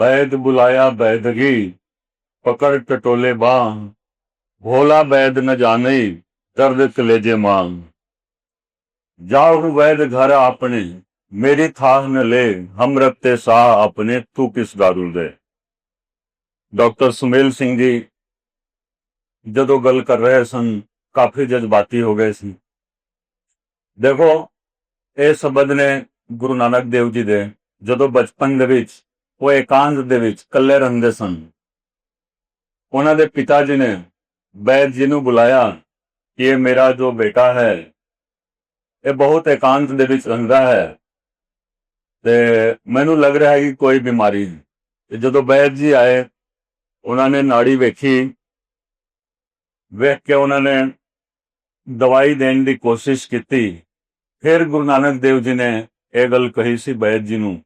ਬੈਦ ਬੁਲਾਇਆ ਬੈਦਗੀ, ਪਕੜ ਟਟੋਲੇ ਬਾਂ ਭੋਲਾ ਬੈਦ ਨ ਜਾਣੇ ਦਰਦ ਕਲੇਜੇ ਮਾਂ ਜਾਉ ਵੈਦ ਘਰ ਆਪਣੇ, ਮੇਰੀ ਥਾਹ ਨ ਲੈ ਹਮ ਰਤੇ ਸਾਹ ਆਪਣੇ, ਤੂੰ ਕਿਸ ਦਾਰੂ ਦੇ ਡਾਕਟਰ ਸੁਮੇਲ ਸਿੰਘ ਜੀ, ਜਦੋਂ ਗੱਲ ਕਰ ਰਹੇ ਸਨ, ਕਾਫੀ ਜਜ਼ਬਾਤੀ ਹੋ ਗਏ ਸੀ। ਦੇਖੋ, ਇਹ ਸ਼ਬਦ ਨੇ ਗੁਰੂ ਨਾਨਕ ਦੇਵ ਜੀ ਦੇ, ਜਦੋਂ ਬਚਪਨ ਦੇ ਵਿੱਚ ਉਹ ਇਕਾਂਤ ਦੇ ਵਿੱਚ ਇਕੱਲੇ ਰਹਿੰਦੇ ਸਨ। ਉਹਨਾਂ ਦੇ ਪਿਤਾ ਜੀ ਨੇ ਬੈਦ ਜੀ ਨੂੰ ਬੁਲਾਇਆ ਕਿ ਇਹ ਮੇਰਾ ਜੋ ਬੇਟਾ ਹੈ, ਇਹ ਬਹੁਤ ਇਕਾਂਤ ਦੇ ਵਿੱਚ ਰਹਿੰਦਾ ਹੈ। ਤੇ ਮੈਨੂੰ ਲੱਗ ਰਿਹਾ ਹੈ ਕਿ ਕੋਈ ਬਿਮਾਰੀ ਤੇ ਜਦੋਂ ਬੈਦ ਜੀ ਆਏ, ਉਹਨਾਂ ਨੇ ਨਾੜੀ ਵੇਖੀ। ਵੇਖ ਕੇ ਉਹਨਾਂ ਨੇ ਦਵਾਈ ਦੇਣ ਦੀ ਕੋਸ਼ਿਸ਼ ਕੀਤੀ। ਫਿਰ ਗੁਰੂ ਨਾਨਕ ਦੇਵ ਜੀ ਨੇ ਇਹ ਗੱਲ ਕਹੀ ਸੀ ਬੈਦ ਜੀ ਨੂੰ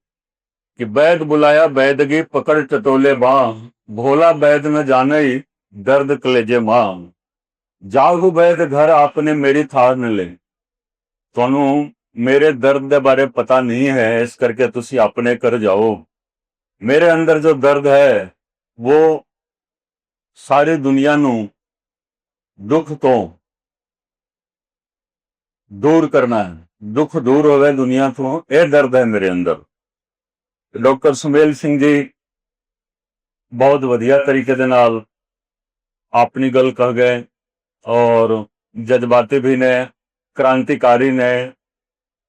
ਕਿ ਬੈਦ ਬੁਲਾਇਆ ਬੈਦਗੀ ਪਕੜ ਟਟੋਲੇ ਬਾਹ ਭੋਲਾ ਬੈਦ न जाने ਦਰਦ ਕਲੇਜੇ ਮਾਂ ਜਾਗੂ ਬੈਦ ਘਰ ਆਪਨੇ ਮੇਰੀ ਥਾਰ ਨ ਲੈ ਤੁਹਾਨੂੰ ਮੇਰੇ ਦਰਦ ਦੇ ਬਾਰੇ ਪਤਾ ਨਹੀਂ ਹੈ ਇਸ ਕਰਕੇ ਤੁਸੀਂ ਆਪਣੇ ਘਰ ਜਾਓ ਮੇਰੇ ਅੰਦਰ ਜੋ ਦਰਦ ਹੈ ਉਹ ਸਾਰੀ ਦੁਨੀਆ ਨੂੰ ਦੁੱਖ ਤੋਂ ਦੂਰ ਕਰਨਾ ਹੈ ਦੁੱਖ ਦੂਰ ਹੋਵੇ ਦੁਨੀਆ ਤੋਂ ਇਹ ਦਰਦ ਹੈ ਮੇਰੇ ਅੰਦਰ ਡਾਕਟਰ ਸੁਮੇਲ ਸਿੰਘ ਜੀ, ਬਹੁਤ ਵਧੀਆ ਤਰੀਕੇ ਦੇ ਨਾਲ ਆਪਣੀ ਗੱਲ ਕਹ ਗਏ ਔਰ ਜਜ਼ਬਾਤੀ ਵੀ ਨੇ, ਕ੍ਰਾਂਤੀਕਾਰੀ ਨੇ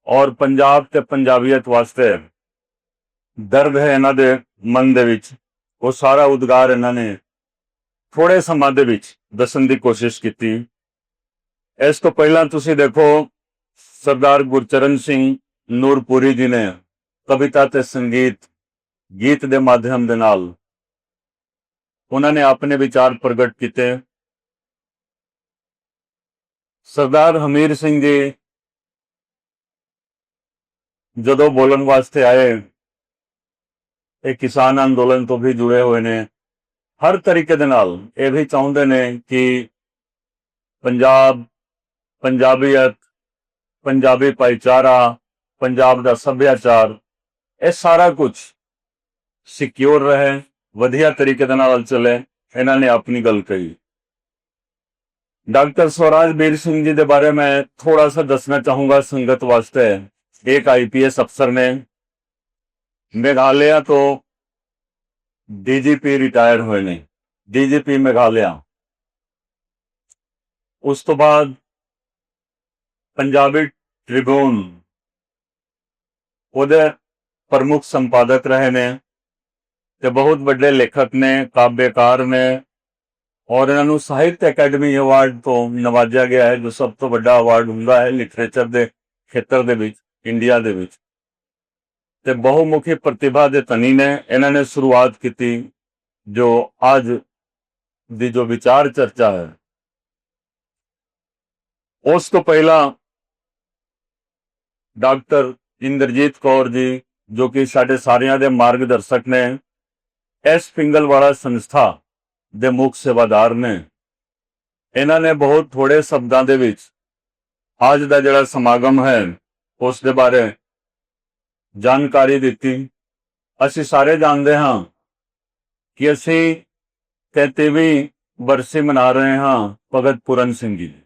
ਔਰ ਪੰਜਾਬ ਤੇ ਪੰਜਾਬੀਅਤ ਵਾਸਤੇ ਦਰਦ ਹੈ ਇਹਨਾਂ ਦੇ ਮਨ ਦੇ ਵਿੱਚ। ਉਹ ਸਾਰਾ ਉਦਗਾਰ ਇਹਨਾਂ ਨੇ ਥੋੜੇ ਸਮਾਂ ਦੇ ਵਿੱਚ ਦੱਸਣ ਦੀ ਕੋਸ਼ਿਸ਼ ਕੀਤੀ। ਇਸ ਤੋਂ ਪਹਿਲਾਂ ਤੁਸੀਂ ਦੇਖੋ ਸਰਦਾਰ ਗੁਰਚਰਨ ਸਿੰਘ ਨੂਰਪੁਰੀ ਜੀ ਨੇ ਕਵਿਤਾ ਤੇ ਸੰਗੀਤ, ਗੀਤ ਦੇ ਮਾਧਿਅਮ ਦੇ ਨਾਲ ਉਹਨਾਂ ਨੇ ਆਪਣੇ ਵਿਚਾਰ ਪ੍ਰਗਟ ਕੀਤੇ। ਸਰਦਾਰ ਹਮੀਰ ਸਿੰਘ ਜੀ ਜਦੋਂ ਬੋਲਣ ਵਾਸਤੇ ਆਏ, ਇਹ ਕਿਸਾਨ ਅੰਦੋਲਨ ਤੋਂ ਵੀ ਜੁੜੇ ਹੋਏ ਨੇ। ਹਰ ਤਰੀਕੇ ਦੇ ਨਾਲ ਇਹ ਵੀ ਚਾਹੁੰਦੇ ਨੇ ਕਿ ਪੰਜਾਬ, ਪੰਜਾਬੀਅਤ, ਪੰਜਾਬੀ ਭਾਈਚਾਰਾ, ਪੰਜਾਬ ਦਾ ਸੱਭਿਆਚਾਰ ਇਹ ਸਾਰਾ ਕੁਝ ਸਿਕਿਉਰ ਰਹੇ, ਵਧੀਆ ਤਰੀਕੇ ਦੇ ਨਾਲ ਚੱਲੇ, ਇਹਨਾਂ ਨੇ ਆਪਣੀ ਗੱਲ ਕਹੀ। ਡਾਕਟਰ ਸਵਰਾਜ ਬੀਰ ਸਿੰਘ ਜੀ ਦੇ ਬਾਰੇ ਮੈਂ ਥੋੜਾ ਸਾ ਦੱਸਣਾ ਚਾਹੂੰਗਾ ਸੰਗਤ ਵਾਸਤੇ। ਇੱਕ ਆਈਪੀਐਸ ਅਫਸਰ ਨੇ, ਮੇਘਾਲਿਆ ਤੋਂ ਡੀਜੀਪੀ ਰਿਟਾਇਰ ਹੋਏ ਨੇ। ਡੀਜੀਪੀ ਮੇਘਾਲਿਆ। ਉਸ ਤੋਂ ਬਾਅਦ ਪੰਜਾਬੀ ਟ੍ਰਿਬਿਊਨ ਉਹਦੇ ਪ੍ਰਮੁੱਖ ਸੰਪਾਦਕ ਰਹੇ ਨੇ ਤੇ ਬਹੁਤ ਵੱਡੇ ਲੇਖਕ ਨੇ ਕਾਬੇਕਾਰ ਨੇ ਔਰ ਇਹਨਾਂ ਨੂੰ ਸਾਹਿਤ ਅਕੈਡਮੀ ਅਵਾਰਡ ਤੋਂ ਨਵਾਜਿਆ ਗਿਆ ਹੈ, ਜੋ ਸਭ ਤੋਂ ਵੱਡਾ ਅਵਾਰਡ ਹੁੰਦਾ ਹੈ ਲਿਟਰੇਚਰ ਦੇ ਖੇਤਰ ਦੇ ਵਿੱਚ, ਇੰਡੀਆ ਦੇ ਵਿੱਚ। ਤੇ ਬਹੁਮੁਖੀ ਪ੍ਰਤਿਭਾ ਦੇ ਧਨੀ ਨੇ ਇਹਨਾਂ ਨੇ ਸ਼ੁਰੂਆਤ ਕੀਤੀ, ਜੋ ਅੱਜ ਦੀ ਜੋ ਵਿਚਾਰ ਚਰਚਾ ਹੈ। ਉਸ ਤੋਂ ਪਹਿਲਾਂ ਡਾਕਟਰ ਇੰਦਰਜੀਤ ਕੌਰ ਜੀ ਜੋ ਕਿ ਸਾਡੇ ਸਾਰਿਆਂ ਦੇ ਮਾਰਗਦਰਸ਼ਕ ਨੇ ਐਸ ਪਿੰਗਲਵਾੜਾ ਸੰਸਥਾ ਦੇ ਮੁੱਖ ਸੇਵਾਦਾਰ ਨੇ ਇਹਨਾਂ ਨੇ ਬਹੁਤ ਥੋੜੇ ਸ਼ਬਦਾਂ ਦੇ ਵਿੱਚ ਅੱਜ ਦਾ ਜਿਹੜਾ ਸਮਾਗਮ ਹੈ, ਉਸ ਦੇ ਬਾਰੇ ਜਾਣਕਾਰੀ ਦਿੱਤੀ ਅਸੀਂ ਸਾਰੇ ਜਾਣਦੇ ਹਾਂ ਕਿ ਅਸੀਂ 33ਵੀਂ ਬਰਸੀ ਮਨਾ ਰਹੇ ਹਾਂ ਭਗਤ ਪੂਰਨ ਸਿੰਘ ਜੀ ਦੀ।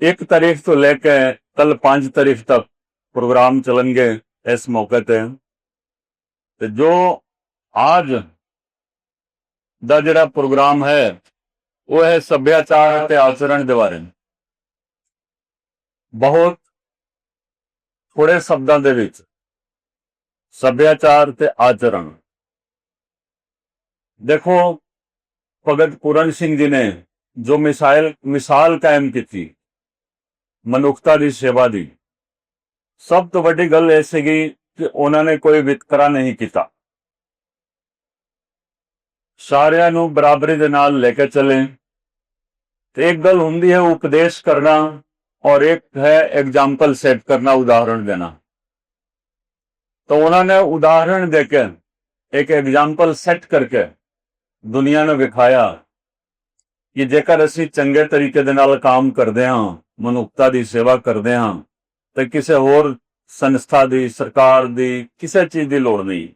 ਇੱਕ ਤਾਰੀਖ ਤੋਂ ਲੈ ਕੇ ਕੱਲ 5 ਤਾਰੀਖ ਤੱਕ ਪ੍ਰੋਗਰਾਮ ਚੱਲਣਗੇ ਇਸ ਮੌਕੇ ਤੇ। ਤੇ ਜੋ ਅੱਜ ਦਾ ਜਿਹੜਾ ਪ੍ਰੋਗਰਾਮ ਹੈ, ਉਹ ਹੈ ਸੱਭਿਆਚਾਰ ਤੇ ਆਚਰਣ ਦੇ ਬਾਰੇ। ਬਹੁਤ ਥੋੜੇ ਸ਼ਬਦਾਂ ਦੇ ਵਿੱਚ ਸੱਭਿਆਚਾਰ ਤੇ ਆਚਰਣ। ਦੇਖੋ, ਭਗਤ ਪੂਰਨ ਸਿੰਘ ਜੀ ਨੇ ਜੋ ਮਿਸਾਲ ਮਿਸਾਲ ਕਾਇਮ ਕੀਤੀ, ਮਨੁੱਖਤਾ ਦੀ ਸੇਵਾ ਦੀ ਸਭ ਤੋਂ ਵੱਡੀ ਗੱਲ ਇਹ ਸੀਗੀ ਕਿ ਉਹਨਾਂ ਨੇ ਕੋਈ ਵਿਤਕਰਾ ਨਹੀਂ ਕੀਤਾ। ਸਾਰਿਆਂ ਨੂੰ ਬਰਾਬਰੀ ਦੇ ਨਾਲ ਲੈ ਕੇ ਚੱਲੇ। ਤੇ ਇੱਕ ਗੱਲ ਹੁੰਦੀ ਹੈ ਉਪਦੇਸ਼ ਕਰਨਾ ਔਰ ਇੱਕ ਹੈ ਐਗਜ਼ਾਮਪਲ ਸੈਟ ਕਰਨਾ, ਉਦਾਹਰਣ ਦੇਣਾ। ਤਾਂ ਉਹਨਾਂ ਨੇ ਉਦਾਹਰਣ ਦੇ ਕੇ ਇੱਕ ਐਗਜ਼ਾਮਪਲ ਸੈੱਟ ਕਰਕੇ ਦੁਨੀਆ ਨੂੰ ਵਿਖਾਇਆ ਕਿ ਜੇਕਰ ਅਸੀਂ ਚੰਗੇ ਤਰੀਕੇ ਦੇ ਨਾਲ ਕੰਮ ਕਰਦੇ ਹਾਂ, ਮਨੁੱਖਤਾ ਦੀ ਸੇਵਾ ਕਰਦੇ ਹਾਂ ਤੇ ਕਿਸੇ ਹੋਰ ਸੰਸਥਾ ਦੀ, ਸਰਕਾਰ ਦੀ, ਕਿਸੇ ਚੀਜ਼ ਦੀ ਲੋੜ ਨਹੀਂ।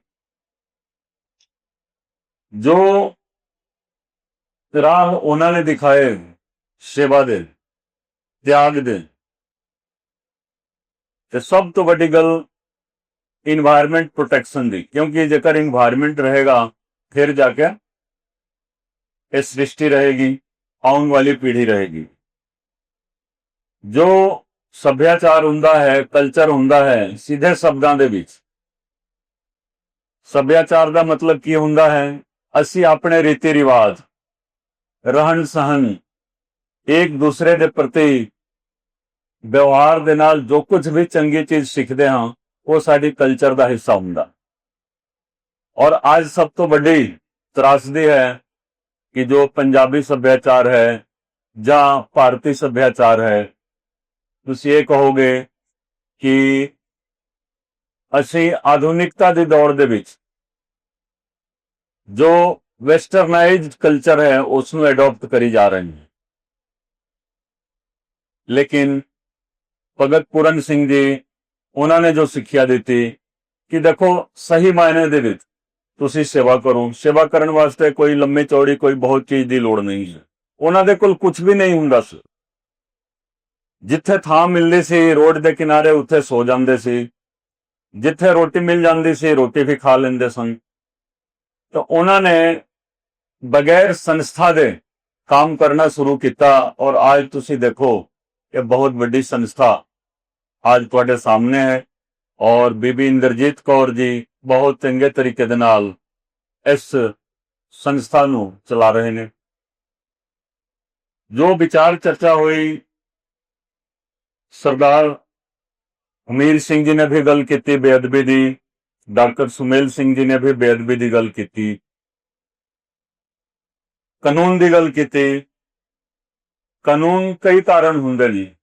ਜੋ ਰਾਹ ਉਹਨਾਂ ਨੇ ਦਿਖਾਏ, ਸੇਵਾ ਦੇ, ਤਿਆਗ ਦੇ, ਤੇ ਸਭ ਤੋਂ ਵੱਡੀ ਗੱਲ ਇਨਵਾਇਰਨਮੈਂਟ ਪ੍ਰੋਟੈਕਸ਼ਨ ਦੀ, ਕਿਉਂਕਿ ਜੇਕਰ ਇਨਵਾਇਰਨਮੈਂਟ ਰਹੇਗਾ, ਫਿਰ ਜਾ ਕੇ ਇਹ ਸ੍ਰਿਸ਼ਟੀ ਰਹੇਗੀ, ਆਉਣ ਵਾਲੀ ਪੀੜ੍ਹੀ ਰਹੇਗੀ। ਜੋ ਸੱਭਿਆਚਾਰ ਹੁੰਦਾ ਹੈ ਕਲਚਰ ਹੁੰਦਾ ਹੈ, ਸਿੱਧੇ ਸ਼ਬਦਾਂ ਦੇ ਵਿੱਚ। ਸੱਭਿਆਚਾਰ ਦਾ ਮਤਲਬ ਕੀ ਹੁੰਦਾ ਹੈ? ਅਸੀਂ ਆਪਣੇ ਰੀਤੀ ਰਿਵਾਜ, ਰਹਿਣ ਸਹਿਣ, ਇੱਕ ਦੂਸਰੇ ਦੇ ਪ੍ਰਤੀ ਵਿਵਹਾਰ ਦੇ ਨਾਲ ਜੋ ਕੁਝ ਵੀ ਚੰਗੀ ਚੀਜ਼ ਸਿੱਖਦੇ ਹਾਂ, ਉਹ ਸਾਡੀ ਕਲਚਰ ਦਾ ਹਿੱਸਾ ਹੁੰਦਾ। ਔਰ ਅੱਜ ਸਭ ਤੋਂ ਵੱਡੀ ਤਰਾਸਦੀ ਹੈ ਕਿ ਜੋ ਪੰਜਾਬੀ ਸੱਭਿਆਚਾਰ ਹੈ ਜਾਂ ਭਾਰਤੀ ਸੱਭਿਆਚਾਰ ਹੈ ਤੁਸੀਂ ਇਹ ਕਹੋਗੇ ਕਿ ਅਸੀਂ ਆਧੁਨਿਕਤਾ ਦੇ ਦੌਰ ਦੇ ਵਿੱਚ ਜੋ ਵੈਸਟਰਨਾਈਜ਼ਡ ਕਲਚਰ ਹੈ ਉਸ ਨੂੰ ਅਡਾਪਟ ਕਰੀ ਜਾ ਰਹੇ ਹਾਂ। ਲੇਕਿਨ ਭਗਤ ਪੂਰਨ ਸਿੰਘ ਜੀ, ਉਹਨਾਂ ਨੇ ਜੋ ਸਿੱਖਿਆ ਦਿੱਤੀ ਕਿ ਦੇਖੋ, ਸਹੀ ਮਾਇਨੇ ਦੇ ਵਿੱਚ ਤੁਸੀਂ ਸੇਵਾ ਕਰੋ। ਸੇਵਾ ਕਰਨ ਵਾਸਤੇ ਕੋਈ ਲੰਮੀ ਚੌੜੀ, ਕੋਈ ਬਹੁਤ ਚੀਜ਼ ਦੀ ਲੋੜ ਨਹੀਂ ਹੈ। ਉਹਨਾਂ ਦੇ ਕੋਲ ਕੁਝ ਵੀ ਨਹੀਂ ਹੁੰਦਾ ਸੀ ਜਿੱਥੇ ਥਾਂ ਮਿਲਦੀ ਸੀ, ਰੋਡ ਦੇ ਕਿਨਾਰੇ ਉੱਥੇ ਸੋ ਜਾਂਦੇ ਸੀ। ਜਿੱਥੇ ਰੋਟੀ ਮਿਲ ਜਾਂਦੀ ਸੀ, ਰੋਟੀ ਵੀ ਖਾ ਲੈਂਦੇ ਸਨ। ਤਾਂ ਉਹਨਾਂ ਨੇ ਬਗੈਰ ਸੰਸਥਾ ਦੇ ਕੰਮ ਕਰਨਾ ਸ਼ੁਰੂ ਕੀਤਾ ਔਰ ਅੱਜ ਤੁਸੀਂ ਦੇਖੋ, ਇਹ ਬਹੁਤ ਵੱਡੀ ਸੰਸਥਾ ਅੱਜ ਤੁਹਾਡੇ ਸਾਹਮਣੇ ਹੈ। ਔਰ ਬੀਬੀ ਇੰਦਰਜੀਤ ਕੌਰ ਜੀ ਬਹੁਤ ਚੰਗੇ ਤਰੀਕੇ ਦੇ ਨਾਲ ਇਸ ਸੰਸਥਾ ਨੂੰ ਚਲਾ ਰਹੇ ਨੇ। ਜੋ ਵਿਚਾਰ ਚਰਚਾ ਹੋਈ ਸਰਦਾਰ ਹਮੀਰ ਸਿੰਘ ਜੀ ਨੇ ਵੀ ਗੱਲ ਕੀਤੀ, ਬੇਅਦਬੀ ਦੀ। ਡਾਕਟਰ ਸੁਮੇਲ ਸਿੰਘ ਜੀ ਨੇ ਵੀ ਬੇਅਦਬੀ ਦੀ ਗੱਲ ਕੀਤੀ। ਕਾਨੂੰਨ ਦੀ ਗੱਲ ਕੀਤੀ। ਕਾਨੂੰਨ ਕਈ ਧਾਰਨ ਹੁੰਦੇ ਨੇ।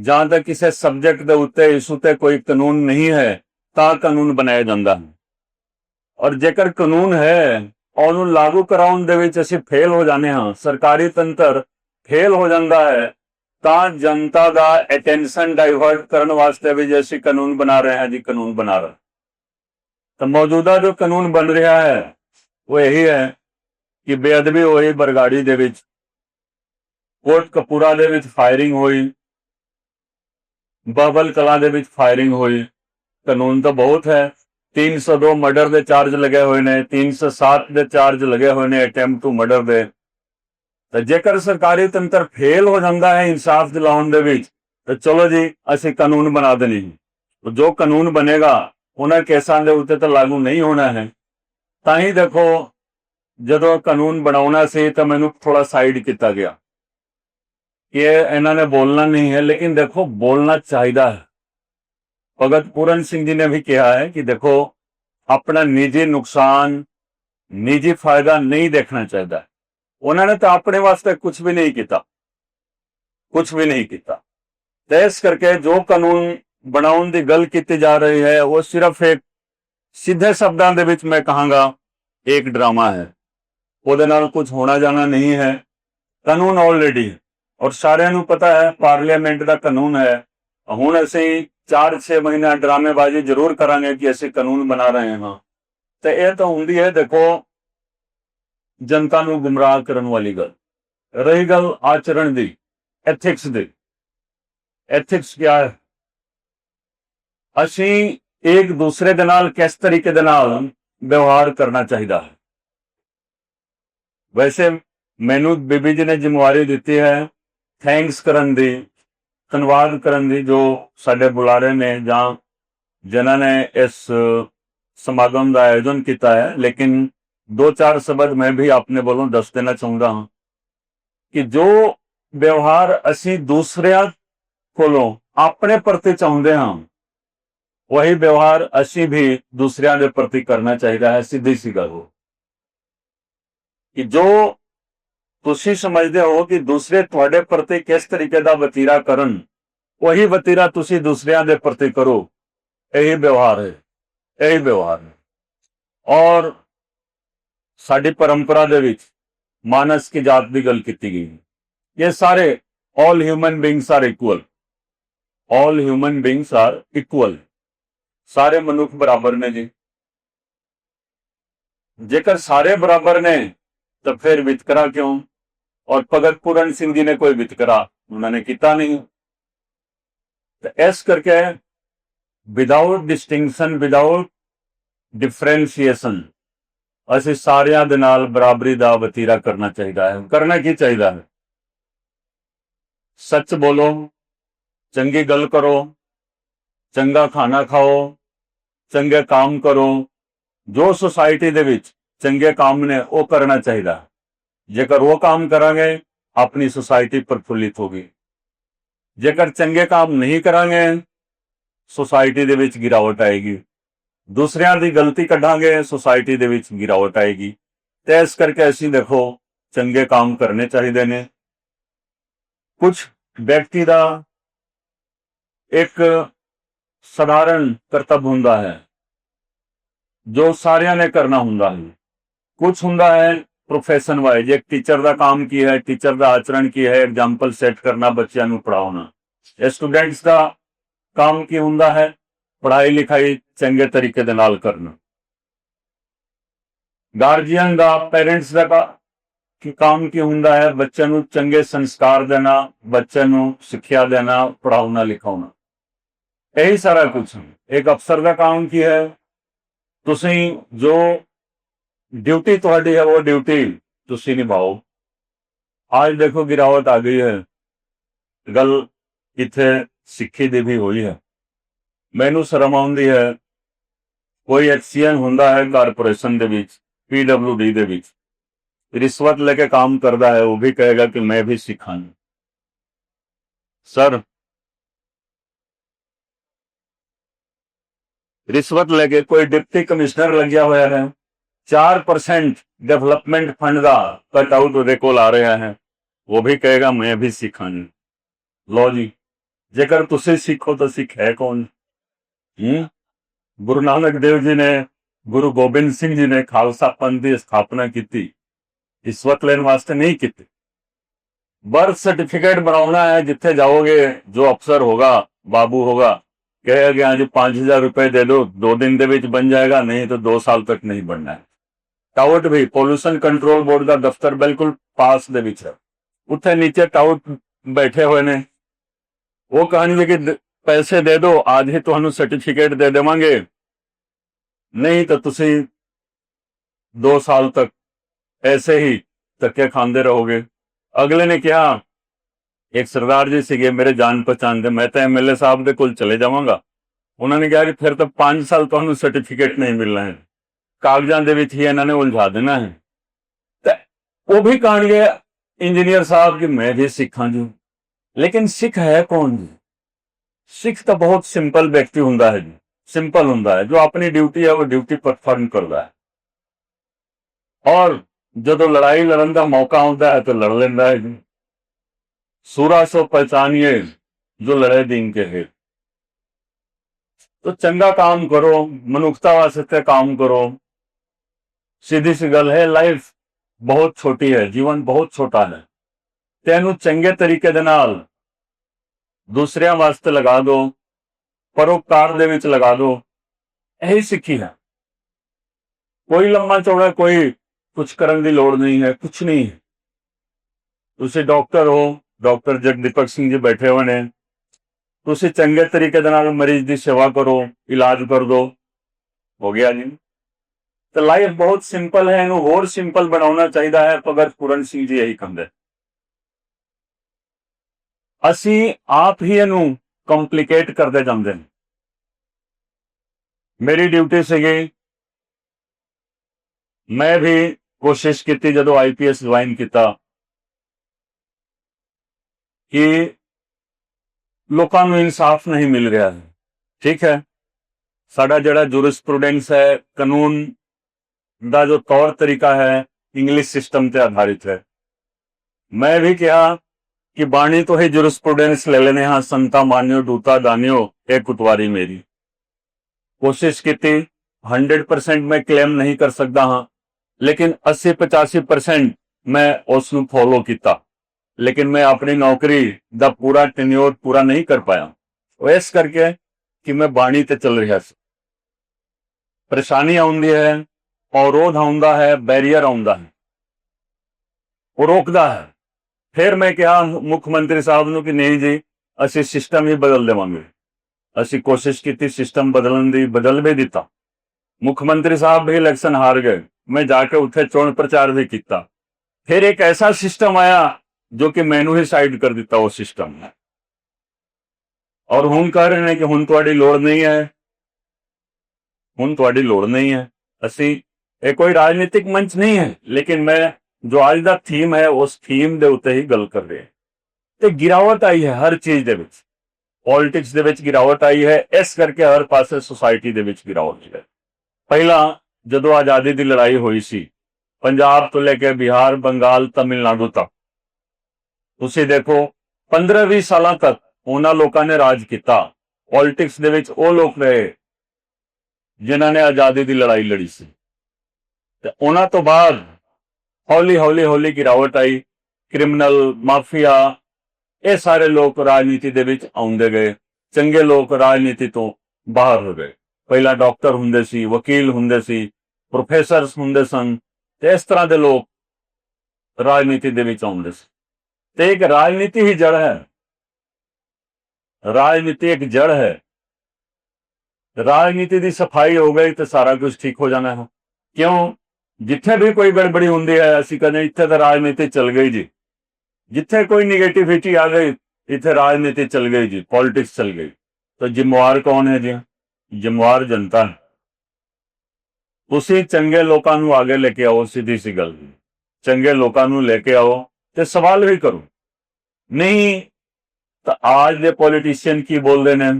ਜਾਂ ਤਾਂ ਕਿਸੇ ਸਬਜੈਕਟ ਦੇ ਉੱਤੇ, ਇਸ ਉੱਤੇ ਕੋਈ ਕਾਨੂੰਨ ਨਹੀਂ ਹੈ, ਤਾਂ ਕਾਨੂੰਨ ਬਣਾਇਆ ਜਾਂਦਾ ਹੈ। ਔਰ ਜੇਕਰ ਕਾਨੂੰਨ ਹੈ, ਉਹਨੂੰ ਲਾਗੂ ਕਰਾਉਣ ਦੇ ਵਿੱਚ ਅਸੀਂ ਫੇਲ ਹੋ ਜਾਂਦੇ ਹਾਂ। ਸਰਕਾਰੀ ਤੰਤਰ ਫੇਲ ਹੋ ਜਾਂਦਾ ਹੈ। ਤਾਂ ਜਨਤਾ ਦਾ ਅਟੈਂਸ਼ਨ ਡਾਈਵਰਟ ਕਰਨ ਵਾਸਤੇ ਵੀ ਜੇ ਅਸੀਂ ਕਾਨੂੰਨ ਬਣਾ ਰਹੇ ਹਾਂ ਜੀ, ਕਾਨੂੰਨ ਬਣਾ ਰਹੇ ਤਾਂ ਮੌਜੂਦਾ ਜੋ ਕਾਨੂੰਨ ਬਣ ਰਿਹਾ ਹੈ, ਉਹ ਇਹੀ ਹੈ ਕਿ ਬੇਅਦਬੀ ਹੋਈ ਬਰਗਾੜੀ ਦੇ ਵਿੱਚ, ਕੋਟ ਕਪੂਰਾ ਦੇ ਵਿੱਚ ਫਾਇਰਿੰਗ ਹੋਈ, ਬਾਬਲ ਕਲਾਂ ਦੇ ਵਿੱਚ ਫਾਇਰਿੰਗ ਹੋਈ। ਕਾਨੂੰਨ ਤਾਂ ਬਹੁਤ ਹੈ। 302 ਮਰਡਰ ਦੇ ਚਾਰਜ ਲੱਗੇ ਹੋਏ ਨੇ 307 ਦੇ ਚਾਰਜ ਲੱਗੇ ਹੋਏ ਨੇ ਅਟੈਂਪਟ ਟੂ ਮਰਡਰ ਦੇ। ਤਾਂ ਜੇਕਰ ਸਰਕਾਰੀ ਤੰਤਰ ਫੇਲ ਹੋ ਜਾਂਦਾ ਹੈ ਇਨਸਾਫ ਦਿਲਾਉਣ ਦੇ ਵਿੱਚ, ਤਾਂ ਚਲੋ ਜੀ, ਅਸੀਂ ਕਾਨੂੰਨ ਬਣਾ ਦੇਣੇ ਹੈ ਜੋ ਕਾਨੂੰਨ ਬਣੇਗਾ, ਉਹਨਾਂ ਕੇਸਾਂ ਦੇ ਉੱਤੇ ਤਾਂ ਲਾਗੂ ਨਹੀਂ ਹੋਣਾ ਹੈ। ਤਾਂ ਹੀ ਦੇਖੋ, ਜਦੋਂ ਕਾਨੂੰਨ ਬਣਾਉਣਾ ਸੀ, ਤਾਂ ਮੈਨੂੰ ਥੋੜਾ ਸਾਈਡ ਕੀਤਾ ਗਿਆ। ਕਿ ਇਹਨਾਂ ਨੇ ਬੋਲਣਾ ਨਹੀਂ ਹੈ, ਲੇਕਿਨ ਦੇਖੋ, ਬੋਲਣਾ ਚਾਹੀਦਾ ਹੈ। ਭਗਤ ਪੂਰਨ ਸਿੰਘ ਜੀ ਨੇ ਵੀ ਕਿਹਾ ਹੈ ਕਿ ਦੇਖੋ, ਆਪਣਾ ਨਿੱਜੀ ਨੁਕਸਾਨ, ਨਿੱਜੀ ਫਾਇਦਾ ਨਹੀਂ ਦੇਖਣਾ ਚਾਹੀਦਾ। ਉਹਨਾਂ ਨੇ ਤਾਂ ਆਪਣੇ ਵਾਸਤੇ ਕੁਝ ਵੀ ਨਹੀਂ ਕੀਤਾ। ਕੁਝ ਵੀ ਨਹੀਂ ਕੀਤਾ। ਤੇ ਇਸ ਕਰਕੇ ਜੋ ਕਾਨੂੰਨ ਬਣਾਉਣ ਦੀ ਗੱਲ ਕੀਤੀ ਜਾ ਰਹੀ ਹੈ, ਉਹ ਸਿਰਫ ਇੱਕ ਸਿੱਧੇ ਸ਼ਬਦਾਂ ਦੇ ਵਿੱਚ ਮੈਂ ਕਹਾਂਗਾ, ਇੱਕ ਡਰਾਮਾ ਹੈ। ਉਹਦੇ ਨਾਲ ਕੁਝ ਹੋਣਾ ਜਾਣਾ ਨਹੀਂ ਹੈ। ਕਾਨੂੰਨ ਆਲਰੇਡੀ ਔਰ ਸਾਰਿਆਂ ਨੂੰ ਪਤਾ ਹੈ ਪਾਰਲੀਮੈਂਟ ਦਾ ਕਾਨੂੰਨ ਹੈ। ਹੁਣ ਅਸੀਂ 4-6 ਮਹੀਨਾ ਡਰਾਮੇਬਾਜ਼ੀ ਜ਼ਰੂਰ ਕਰਾਂਗੇ ਕਿ ਅਸੀਂ ਕਾਨੂੰਨ ਬਣਾ ਰਹੇ ਹਾਂ। ਤੇ ਇਹ ਤਾਂ ਹੁੰਦੀ ਹੈ, ਦੇਖੋ ਜਨਤਾ ਨੂੰ ਗੁੰਮਰਾਹ ਕਰਨ ਵਾਲੀ ਗੱਲ। ਰਹੀ ਗੱਲ ਆਚਰਣ ਦੀ ਐਥਿਕਸ ਦੀ। ਐਥਿਕਸ ਕੀ ਹੈ? ਅਸੀਂ ਇੱਕ ਦੂਸਰੇ ਦੇ ਨਾਲ ਕਿਸ ਤਰੀਕੇ ਦੇ ਨਾਲ ਵਿਵਹਾਰ ਕਰਨਾ ਚਾਹੀਦਾ ਹੈ? ਵੈਸੇ ਮੈਨੂੰ ਬੀਬੀ ਜੀ ਨੇ ਜ਼ਿੰਮੇਵਾਰੀ ਦਿੱਤੀ ਹੈ ਥੈਂਕਸ ਕਰਨ ਦੀ, ਧੰਨਵਾਦ ਕਰਨ ਦੀ ਜੋ ਸਾਡੇ ਬੁਲਾਰੇ ਨੇ ਜਾਂ ਜਿਨ੍ਹਾਂ ਨੇ ਇਸ ਸਮਾਗਮ ਦਾ ਆਯੋਜਨ ਕੀਤਾ ਹੈ। ਲੇਕਿਨ ਦੋ ਚਾਰ ਸ਼ਬਦ ਮੈਂ ਵੀ ਆਪਣੇ ਵੱਲੋਂ ਦੱਸ ਦੇਣਾ ਚਾਹੁੰਦਾ ਹਾਂ ਕਿ ਜੋ ਵਿਵਹਾਰ ਅਸੀਂ ਦੂਸਰਿਆਂ ਕੋਲੋਂ ਆਪਣੇ ਪ੍ਰਤੀ ਚਾਹੁੰਦੇ ਹਾਂ ਉਹੀ ਵਿਵਹਾਰ ਅਸੀਂ ਵੀ ਦੂਸਰਿਆਂ ਦੇ ਪ੍ਰਤੀ ਕਰਨਾ ਚਾਹੀਦਾ ਹੈ ਸਿੱਧੀ ਸੀ ਗੱਲ ਉਹ ਕਿ ਜੋ ਤੁਸੀਂ ਸਮਝਦੇ ਹੋ ਕਿ ਦੂਸਰੇ ਤੁਹਾਡੇ ਪ੍ਰਤੀ ਕਿਸ ਤਰੀਕੇ ਦਾ ਵਤੀਰਾ ਕਰਨ ਉਹੀ ਵਤੀਰਾ ਤੁਸੀਂ ਦੂਸਰਿਆਂ ਦੇ ਪ੍ਰਤੀ ਕਰੋ ਇਹੀ ਵਿਵਹਾਰ ਹੈ ਇਹੀ ਵਿਵਹਾਰ ਔਰ ਸਾਡੀ ਪਰੰਪਰਾ ਦੇ ਵਿੱਚ ਮਾਨਸ ਕੀ ਜਾਤ ਦੀ ਗੱਲ ਕੀਤੀ ਗਈ ਹੈ ਇਹ ਸਾਰੇ all human beings are equal all human beings are equal ਸਾਰੇ ਮਨੁੱਖ ਬਰਾਬਰ ਨੇ ਜੀ ਜੇਕਰ ਸਾਰੇ ਬਰਾਬਰ ਨੇ ਤਾਂ ਫਿਰ ਵਿਤਕਰਾ ਕਿਉਂ ਔਰ ਭਗਤ ਪੂਰਨ ਸਿੰਘ ਜੀ ਨੇ ਕੋਈ ਵਿਤਕਰਾ ਉਹਨਾਂ ਨੇ ਕੀਤਾ ਨਹੀਂ ਤਾਂ ਇਸ ਕਰਕੇ ਵਿਦਆਊਟ ਡਿਸਟਿੰਕਸ਼ਨ ਵਿਦਆਊਟ ਡਿਫਰੈਂਸ਼ੀਏਸ਼ਨ ਅਸੀਂ ਸਾਰਿਆਂ ਦੇ ਨਾਲ ਬਰਾਬਰੀ ਦਾ ਵਤੀਰਾ ਕਰਨਾ ਚਾਹੀਦਾ ਹੈ। ਕਰਨਾ ਕੀ ਚਾਹੀਦਾ ਹੈ? ਸੱਚ ਬੋਲੋ, ਚੰਗੀ ਗੱਲ ਕਰੋ, ਚੰਗਾ ਖਾਣਾ ਖਾਓ, ਚੰਗੇ ਕੰਮ ਕਰੋ। ਜੋ ਸੁਸਾਇਟੀ ਦੇ ਵਿੱਚ ਚੰਗੇ ਕੰਮ ਨੇ, ਉਹ ਕਰਨਾ ਚਾਹੀਦਾ ਜੇਕਰ ਉਹ ਕੰਮ ਕਰਾਂਗੇ, ਆਪਣੀ ਸੁਸਾਇਟੀ ਪ੍ਰਫੁੱਲਿਤ ਹੋਗੀ ਜੇਕਰ ਚੰਗੇ ਕੰਮ ਨਹੀਂ ਕਰਾਂਗੇ ਸੁਸਾਇਟੀ ਦੇ ਵਿੱਚ ਗਿਰਾਵਟ ਆਏਗੀ। ਦੂਸਰਿਆਂ ਦੀ ਗਲਤੀ ਕੱਢਾਂਗੇ ਸੁਸਾਇਟੀ ਦੇ ਵਿੱਚ ਗਿਰਾਵਟ ਆਏਗੀ। ਤੇ ਇਸ ਕਰਕੇ ਅਸੀਂ ਦੇਖੋ, ਚੰਗੇ ਕੰਮ ਕਰਨੇ ਚਾਹੀਦੇ ਨੇ। ਕੁਝ ਵਿਅਕਤੀ ਦਾ ਇੱਕ ਸਧਾਰਨ ਕਰਤੱਵ ਹੁੰਦਾ ਹੈ, ਜੋ ਸਾਰਿਆਂ ਨੇ ਕਰਨਾ ਹੁੰਦਾ ਹੈ। ਕੁਝ ਹੁੰਦਾ ਹੈ ਪ੍ਰੋਫੈਸ਼ਨ ਵਾਈਜ਼ ਇੱਕ ਟੀਚਰ ਦਾ ਕੰਮ ਕੀ ਹੈ ਟੀਚਰ ਦਾ ਆਚਰਣ ਕੀ ਹੈ ਐਗਜ਼ਾਮਪਲ ਸੈੱਟ ਕਰਨਾ ਬੱਚਿਆਂ ਨੂੰ ਪੜਾਉਣਾ ਇਹ ਸਟੂਡੈਂਟਸ ਦਾ ਕੰਮ ਕੀ ਹੁੰਦਾ ਹੈ ਪੜ੍ਹਾਈ ਲਿਖਾਈ ਚੰਗੇ ਤਰੀਕੇ ਦੇ ਨਾਲ ਕਰਨ। ਗਾਰਜੀਅਨ ਦਾ ਪੇਰੈਂਟਸ ਦਾ ਕੀ ਕੰਮ ਕੀ ਹੁੰਦਾ ਹੈ? ਬੱਚਿਆਂ ਨੂੰ ਚੰਗੇ ਸੰਸਕਾਰ ਦੇਣਾ, ਬੱਚਿਆਂ ਨੂੰ ਸਿੱਖਿਆ ਦੇਣਾ ਪੜਾਉਣਾ ਲਿਖਾਉਣਾ। ਇਹੀ ਸਾਰਾ ਕੁਝ ਇੱਕ ਅਫਸਰ ਦਾ ਕੰਮ ਕੀ ਹੈ? ਤੁਸੀਂ ਜੋ ਡਿਊਟੀ ਤੁਹਾਡੀ ਹੈ, ਉਹ ਡਿਊਟੀ ਤੁਸੀਂ ਨਿਭਾਓ। ਅੱਜ ਦੇਖੋ ਗਿਰਾਵਟ ਆ ਗਈ ਹੈ। ਗੱਲ ਇੱਥੇ ਸਿੱਖੀ ਦੀ ਵੀ ਹੋਈ ਹੈ। ਮੈਨੂੰ ਸ਼ਰਮ ਆਉਂਦੀ ਹੈ। ਕੋਈ ਐਕਸੀਅਨ ਹੁੰਦਾ ਹੈ ਕਾਰਪੋਰੇਸ਼ਨ ਦੇ ਵਿੱਚ ਪੀਡਬਲਯੂਡੀ ਦੇ ਵਿੱਚ। ਰਿਸ਼ਵਤ ਲੈ ਕੇ ਕੰਮ ਕਰਦਾ ਹੈ, ਉਹ ਵੀ ਕਹੇਗਾ ਕਿ ਮੈਂ ਵੀ ਸਿੱਖਾਂ ਸਰ, ਰਿਸ਼ਵਤ ਲੈ ਕੇ ਕੋਈ ਡਿਪਟੀ ਕਮਿਸ਼ਨਰ ਲੱਗਿਆ ਹੋਇਆ ਹੈ। 4% ਡਿਵੈਲਪਮੈਂਟ ਫੰਡ ਦਾ ਕਟ ਆਊਟ ਉਹਦੇ ਕੋਲ ਆ ਰਿਹਾ ਹੈ। ਉਹ ਵੀ ਕਹੇਗਾ, ਮੈਂ ਵੀ ਸਿੱਖਾਂ ਲੋ ਜੀ, ਜੇਕਰ ਤੁਸੀਂ ਸਿੱਖੋ ਤਾਂ ਸਿੱਖ ਹੈ ਕੌਣ? ਹੂੰ ਗੁਰੂ ਨਾਨਕ ਦੇਵ ਜੀ ਨੇ ਗੁਰੂ ਗੋਬਿੰਦ ਸਿੰਘ ਜੀ ਨੇ ਖਾਲਸਾ ਪੰਥ ਦੀ ਸਥਾਪਨਾ ਕੀਤੀ ਰਿਸ਼ਵਤ ਲੈਣ ਵਾਸਤੇ ਨਹੀਂ ਕੀਤੀ ਬਰਥ ਸਰਟੀਫਿਕੇਟ ਬਣਾਉਣਾ ਹੈ ਜਿੱਥੇ ਜਾਓਗੇ ਜੋ ਅਫਸਰ ਹੋਗਾ ਬਾਬੂ ਹੋਗਾ ਕਹੇਗਾ ਕਿ ਅੱਜ 5000 ਰੁਪਏ ਦੇ ਦਿਓ ਦੋ ਦਿਨ ਦੇ ਵਿੱਚ ਬਣ ਜਾਏਗਾ ਨਹੀਂ ਤਾਂ 2 ਸਾਲ ਤੱਕ ਨਹੀਂ ਬਣਨਾ ਹੈ ਟਾਊਟ ਵੀ ਪੋਲੂਸ਼ਨ ਕੰਟਰੋਲ ਬੋਰਡ ਦਾ ਦਫ਼ਤਰ ਬਿਲਕੁਲ ਪਾਸ ਦੇ ਵਿੱਚ ਹੈ ਉੱਥੇ ਨੀਚੇ ਟਾਊਟ ਬੈਠੇ ਹੋਏ ਨੇ ਉਹ ਕਹਾਣੀ ਕਿ ਦ- ਪੈਸੇ ਦੇ ਦਿਓ, ਅੱਜ ਹੀ ਤੁਹਾਨੂੰ ਸਰਟੀਫਿਕੇਟ ਦੇ ਦੇਵਾਂਗੇ। ਨਹੀਂ ਤਾਂ ਤੁਸੀਂ 2 ਸਾਲ ਤੱਕ ਐਸੇ ਹੀ ਧੱਕੇ ਖਾਂਦੇ ਰਹੋਗੇ। ਅਗਲੇ ਨੇ ਕਿਹਾ, ਇੱਕ ਸਰਦਾਰ ਜੀ ਸੀਗੇ, ਮੇਰੇ ਜਾਣ ਪਛਾਣ ਦੇ, ਮੈਂ ਤਾਂ ਐਮਐਲਏ ਸਾਹਿਬ ਦੇ ਕੋਲ ਚਲੇ ਜਾਵਾਂਗਾ। ਉਹਨਾਂ ਨੇ ਕਿਹਾ ਕਿ ਫਿਰ ਤਾਂ 5 ਸਾਲ ਤੁਹਾਨੂੰ ਸਰਟੀਫਿਕੇਟ ਨਹੀਂ ਮਿਲਣਾ ਹੈ। ਕਾਗਜ਼ਾਂ ਦੇ ਵਿੱਚ ਹੀ ਇਹਨਾਂ ਨੇ ਉਲਝਾ ਦੇਣਾ ਹੈ। ਤੇ ਉਹ ਵੀ ਕਹਾਣਗੇ ਇੰਜੀਨੀਅਰ ਸਾਹਿਬ, ਕਿ ਮੈਂ ਵੀ ਸਿੱਖਾਂ ਜੀ। ਲੇਕਿਨ ਸਿੱਖ ਹੈ ਕੌਣ ਜੀ? ਸਿੱਖ ਤਾਂ ਬਹੁਤ ਸਿੰਪਲ ਵਿਅਕਤੀ ਹੁੰਦਾ ਹੈ ਜੀ ਸਿੰਪਲ ਹੁੰਦਾ ਹੈ, ਜੋ ਆਪਣੀ ਡਿਊਟੀ ਹੈ ਉਹ ਡਿਊਟੀ ਪਰਫਾਰਮ ਕਰਦਾ ਹੈ। ਔਰ ਜਦੋਂ ਲੜਾਈ ਲੜਨ ਦਾ ਮੌਕਾ ਆਉਂਦਾ ਹੈ ਤਾਂ ਲੜ ਲੈਂਦਾ ਹੈ ਜੀ। ਸੂਰਾ ਸੋ ਪਹਿਚਾਨੀਏ ਜੋ ਲੜੇ ਦਿਨ ਕੇ ਹੈ ਤੋ ਚੰਗਾ ਕੰਮ ਕਰੋ, ਮਨੁੱਖਤਾ ਵਾਸਤੇ ਕੰਮ ਕਰੋ। ਸਿੱਧੀ ਸੀ ਗੱਲ ਹੈ ਲਾਈਫ ਬਹੁਤ ਛੋਟੀ ਹੈ, ਜੀਵਨ ਬਹੁਤ ਛੋਟਾ ਹੈ। ਤੈਨੂੰ ਚੰਗੇ ਤਰੀਕੇ ਦੇ ਨਾਲ ਦੂਸਰਿਆਂ ਵਾਸਤੇ ਲਗਾ ਦਿਓ ਪਰਉਪਕਾਰ ਦੇ ਵਿੱਚ ਲਗਾ ਦਿਓ ਇਹੀ ਸਿੱਖੀ ਹੈ। ਕੋਈ ਲੰਮਾ ਚੌੜਾ, ਕੋਈ ਕੁਝ ਕਰਨ ਦੀ ਲੋੜ ਨਹੀਂ ਹੈ ਕੁਝ ਨਹੀਂ ਹੈ। ਤੁਸੀਂ ਡਾਕਟਰ ਹੋ, ਡਾਕਟਰ ਜਗਦੀਪਕ ਸਿੰਘ ਜੀ ਬੈਠੇ ਹੋਏ ਨੇ। ਤੁਸੀਂ ਚੰਗੇ ਤਰੀਕੇ ਦੇ ਨਾਲ ਮਰੀਜ਼ ਦੀ ਸੇਵਾ ਕਰੋ, ਇਲਾਜ ਕਰ ਦੋ। ਹੋ ਗਿਆ ਜੀ। ਤੇ ਲਾਈਫ ਬਹੁਤ ਸਿੰਪਲ ਹੈ, ਇਹਨੂੰ ਹੋਰ ਸਿੰਪਲ ਬਣਾਉਣਾ ਚਾਹੀਦਾ ਹੈ, ਭਗਤ ਪੂਰਨ ਸਿੰਘ ਜੀ ਇਹੀ ਕਹਿੰਦੇ। ਅਸੀਂ ਆਪ ਹੀ ਇਹਨੂੰ ਕੰਪਲਿਕੇਟ ਕਰਦੇ ਜਾਂਦੇ ਨੇ। ਮੇਰੀ ਡਿਊਟੀ ਸੀਗੀ। ਮੈਂ ਵੀ ਕੋਸ਼ਿਸ਼ ਕੀਤੀ ਜਦੋਂ ਆਈਪੀਐਸ ਜੁਆਇਨ ਕੀਤਾ ਕਿ ਲੋਕਾਂ ਨੂੰ ਇਨਸਾਫ ਨਹੀਂ ਮਿਲ ਰਿਹਾ ਹੈ। ਠੀਕ ਹੈ? ਸਾਡਾ ਜਿਹੜਾ ਜੁਰਿਸਪ੍ਰੂਡੈਂਸ ਹੈ, ਕਾਨੂੰਨ ਦਾ ਜੋ ਤੌਰ ਤਰੀਕਾ ਹੈ ਇੰਗਲਿਸ਼ ਸਿਸਟਮ ਤੇ ਆਧਾਰਿਤ ਹੈ। ਮੈਂ ਵੀ ਕਿਹਾ ਕਿ ਬਾਣੀ ਤੋਂ ਹੀ ਜੁਰਿਸਪ੍ਰੂਡੈਂਸ ਲੈ ਲੈਨੇ ਹਾਂ, ਸੰਤਾ ਮਾਨਿਓ, ਦੂਤਾ ਦਾਨਿਓ, ਇਹ ਕੁਤਵਾਰੀ ਮੇਰੀ। ਕੋਸ਼ਿਸ਼ ਕੀਤੀ 100% ਮੈਂ ਕਲੇਮ ਨਹੀਂ ਕਰ ਸਕਦਾ ਹਾਂ, ਲੇਕਿਨ 80 85% ਮੈਂ ਉਸ ਨੂੰ ਫੋਲੋ ਕੀਤਾ। ਲੇਕਿਨ ਮੈਂ ਆਪਣੀ ਨੌਕਰੀ ਦਾ ਪੂਰਾ ਟੈਨਿਓਰ ਪੂਰਾ ਨਹੀਂ ਕਰ ਪਾਇਆ। ਉਹ ਇਸ ਕਰਕੇ ਕਿ ਮੈਂ ਬਾਣੀ ਤੇ ਚੱਲ ਰਿਹਾ ਸੀ। ਪਰੇਸ਼ਾਨੀ ਆਉਂਦੀ ਹੈ, ਅਵਰੋਧ ਆਉਂਦਾ ਹੈ, ਬੈਰੀਅਰ ਆਉਂਦਾ ਹੈ। ਉਹ ਰੋਕਦਾ ਹੈ। ਫਿਰ ਮੈਂ ਕਿਹਾ ਮੁੱਖ ਮੰਤਰੀ ਸਾਹਿਬ ਨੂੰ ਕਿ ਨਹੀਂ ਜੀ, ਅਸੀਂ ਸਿਸਟਮ ਹੀ ਬਦਲ ਦੇਵਾਂਗੇ। ਅਸੀਂ ਕੋਸ਼ਿਸ਼ ਕੀਤੀ ਸਿਸਟਮ ਬਦਲਣ ਦੀ, ਬਦਲ ਵੀ ਦਿੱਤਾ। ਮੁੱਖ ਮੰਤਰੀ ਸਾਹਿਬ ਵੀ ਇਲੈਕਸ਼ਨ ਹਾਰ ਗਏ। ਮੈਂ ਜਾ ਕੇ ਉੱਥੇ ਚੋਣ ਪ੍ਰਚਾਰ ਵੀ ਕੀਤਾ। ਫਿਰ ਇੱਕ ਐਸਾ ਸਿਸਟਮ ਆਇਆ ਜੋ ਕਿ ਮੈਨੂੰ ਹੀ ਸਾਈਡ ਕਰ ਦਿੱਤਾ ਉਹ ਸਿਸਟਮ ਨੇ। ਔਰ ਹੁਣ ਕਹਿ ਰਹੇ ਨੇ ਕਿ ਹੁਣ ਤੁਹਾਡੀ ਲੋੜ ਨਹੀਂ ਹੈ। ਹੁਣ ਤੁਹਾਡੀ ਲੋੜ ਨਹੀਂ ਹੈ। ਅਸੀਂ, ਇਹ ਕੋਈ ਰਾਜਨੀਤਿਕ ਮੰਚ ਨਹੀਂ ਹੈ, ਲੇਕਿਨ ਮੈਂ ਜੋ ਅੱਜ ਦਾ ਥੀਮ ਹੈ, ਉਸ ਥੀਮ ਦੇ ਉੱਤੇ ਹੀ ਗੱਲ ਕਰ ਰਹੇ ਤੇ ਗਿਰਾਵਟ ਆਈ ਹੈ ਹਰ ਚੀਜ਼ ਦੇ ਵਿੱਚ। ਪੋਲਿਟਿਕਸ ਦੇ ਵਿੱਚ ਗਿਰਾਵਟ ਆਈ ਹੈ, ਇਸ ਕਰਕੇ ਹਰ ਪਾਸੇ ਸੁਸਾਇਟੀ ਦੇ ਵਿੱਚ ਗਿਰਾਵਟ ਹੈ। ਪਹਿਲਾਂ ਜਦੋਂ ਆਜ਼ਾਦੀ ਦੀ ਲੜਾਈ ਹੋਈ ਸੀ, ਪੰਜਾਬ ਤੋਂ ਲੈ ਕੇ ਬਿਹਾਰ, ਬੰਗਾਲ, ਤਮਿਲਨਾਡੂ ਤੱਕ, ਤੁਸੀਂ ਦੇਖੋ 15-20 ਸਾਲਾਂ ਤੱਕ ਉਹਨਾਂ ਲੋਕਾਂ ਨੇ ਰਾਜ ਕੀਤਾ। ਪੋਲਿਟਿਕਸ ਦੇ ਵਿੱਚ ਉਹ ਲੋਕ ਰਹੇ ਜਿਨ੍ਹਾਂ ਨੇ ਆਜ਼ਾਦੀ ਦੀ ਲੜਾਈ ਲੜੀ ਸੀ। ਤੇ ਉਹਨਾਂ ਤੋਂ ਬਾਅਦ ਹੌਲੀ ਹੌਲੀ ਹੌਲੀ ਗਿਰਾਵਟ ਆਈ, ਕ੍ਰਿਮੀਨਲ ਮਾਫੀਆ, ਇਹ ਸਾਰੇ ਲੋਕ ਰਾਜਨੀਤੀ ਦੇ ਵਿੱਚ ਆਉਂਦੇ ਗਏ। ਚੰਗੇ ਲੋਕ ਰਾਜਨੀਤੀ ਤੋਂ ਬਾਹਰ ਹੋ ਗਏ। ਪਹਿਲਾਂ ਡਾਕਟਰ ਹੁੰਦੇ ਸੀ, ਵਕੀਲ ਹੁੰਦੇ ਸੀ, ਪ੍ਰੋਫੈਸਰਸ ਹੁੰਦੇ ਸਨ ਤੇ ਇਸ ਤਰ੍ਹਾਂ ਦੇ ਲੋਕ ਰਾਜਨੀਤੀ ਦੇ ਵਿੱਚ ਆਉਂਦੇ ਸੀ। ਤੇ ਇੱਕ ਰਾਜਨੀਤੀ ਹੀ ਜੜ ਹੈ। ਰਾਜਨੀਤੀ ਇੱਕ ਜੜ ਹੈ। ਰਾਜਨੀਤੀ ਦੀ ਸਫ਼ਾਈ ਹੋ ਗਈ ਤੇ ਸਾਰਾ ਕੁਝ ਠੀਕ ਹੋ ਜਾਣਾ ਹੈ। ਕਿਉਂ? ਜਿੱਥੇ ਵੀ ਕੋਈ ਗੜਬੜੀ ਹੁੰਦੀ ਹੈ, ਅਸੀਂ ਕਹਿੰਦੇ ਇੱਥੇ ਤਾਂ ਰਾਜਨੀਤੀ ਚੱਲ ਗਈ ਜੀ। ਜਿੱਥੇ ਕੋਈ 네ਗੇਟਿਵਿਟੀ ਆ ਗਈ, ਇੱਥੇ ਰਾਜਨੀਤੀ ਚੱਲ ਗਈ ਜੀ ਪੋਲਿਟਿਕਸ ਚੱਲ ਗਈ। ਤਾਂ ਜ਼ਿੰਮੇਵਾਰ ਕੌਣ ਹੈ ਜੀ? ਜ਼ਿੰਮੇਵਾਰ ਜਨਤਾ ਤੁਸੀਂ ਚੰਗੇ ਲੋਕਾਂ ਨੂੰ ਆਗੇ ਲੈ ਕੇ ਆਓ, ਸਿੱਧੀ ਸੀ ਗੱਲ ਚੰਗੇ ਲੋਕਾਂ ਨੂੰ ਲੈ ਕੇ ਆਓ ਤੇ ਸਵਾਲ ਵੀ ਕਰੋ। ਨਹੀਂ, ਤਾਂ ਆਜ ਦੇ ਪੋਲੀਟੀਸ਼ੀਅਨ ਕੀ ਬੋਲਦੇ ਨੇ?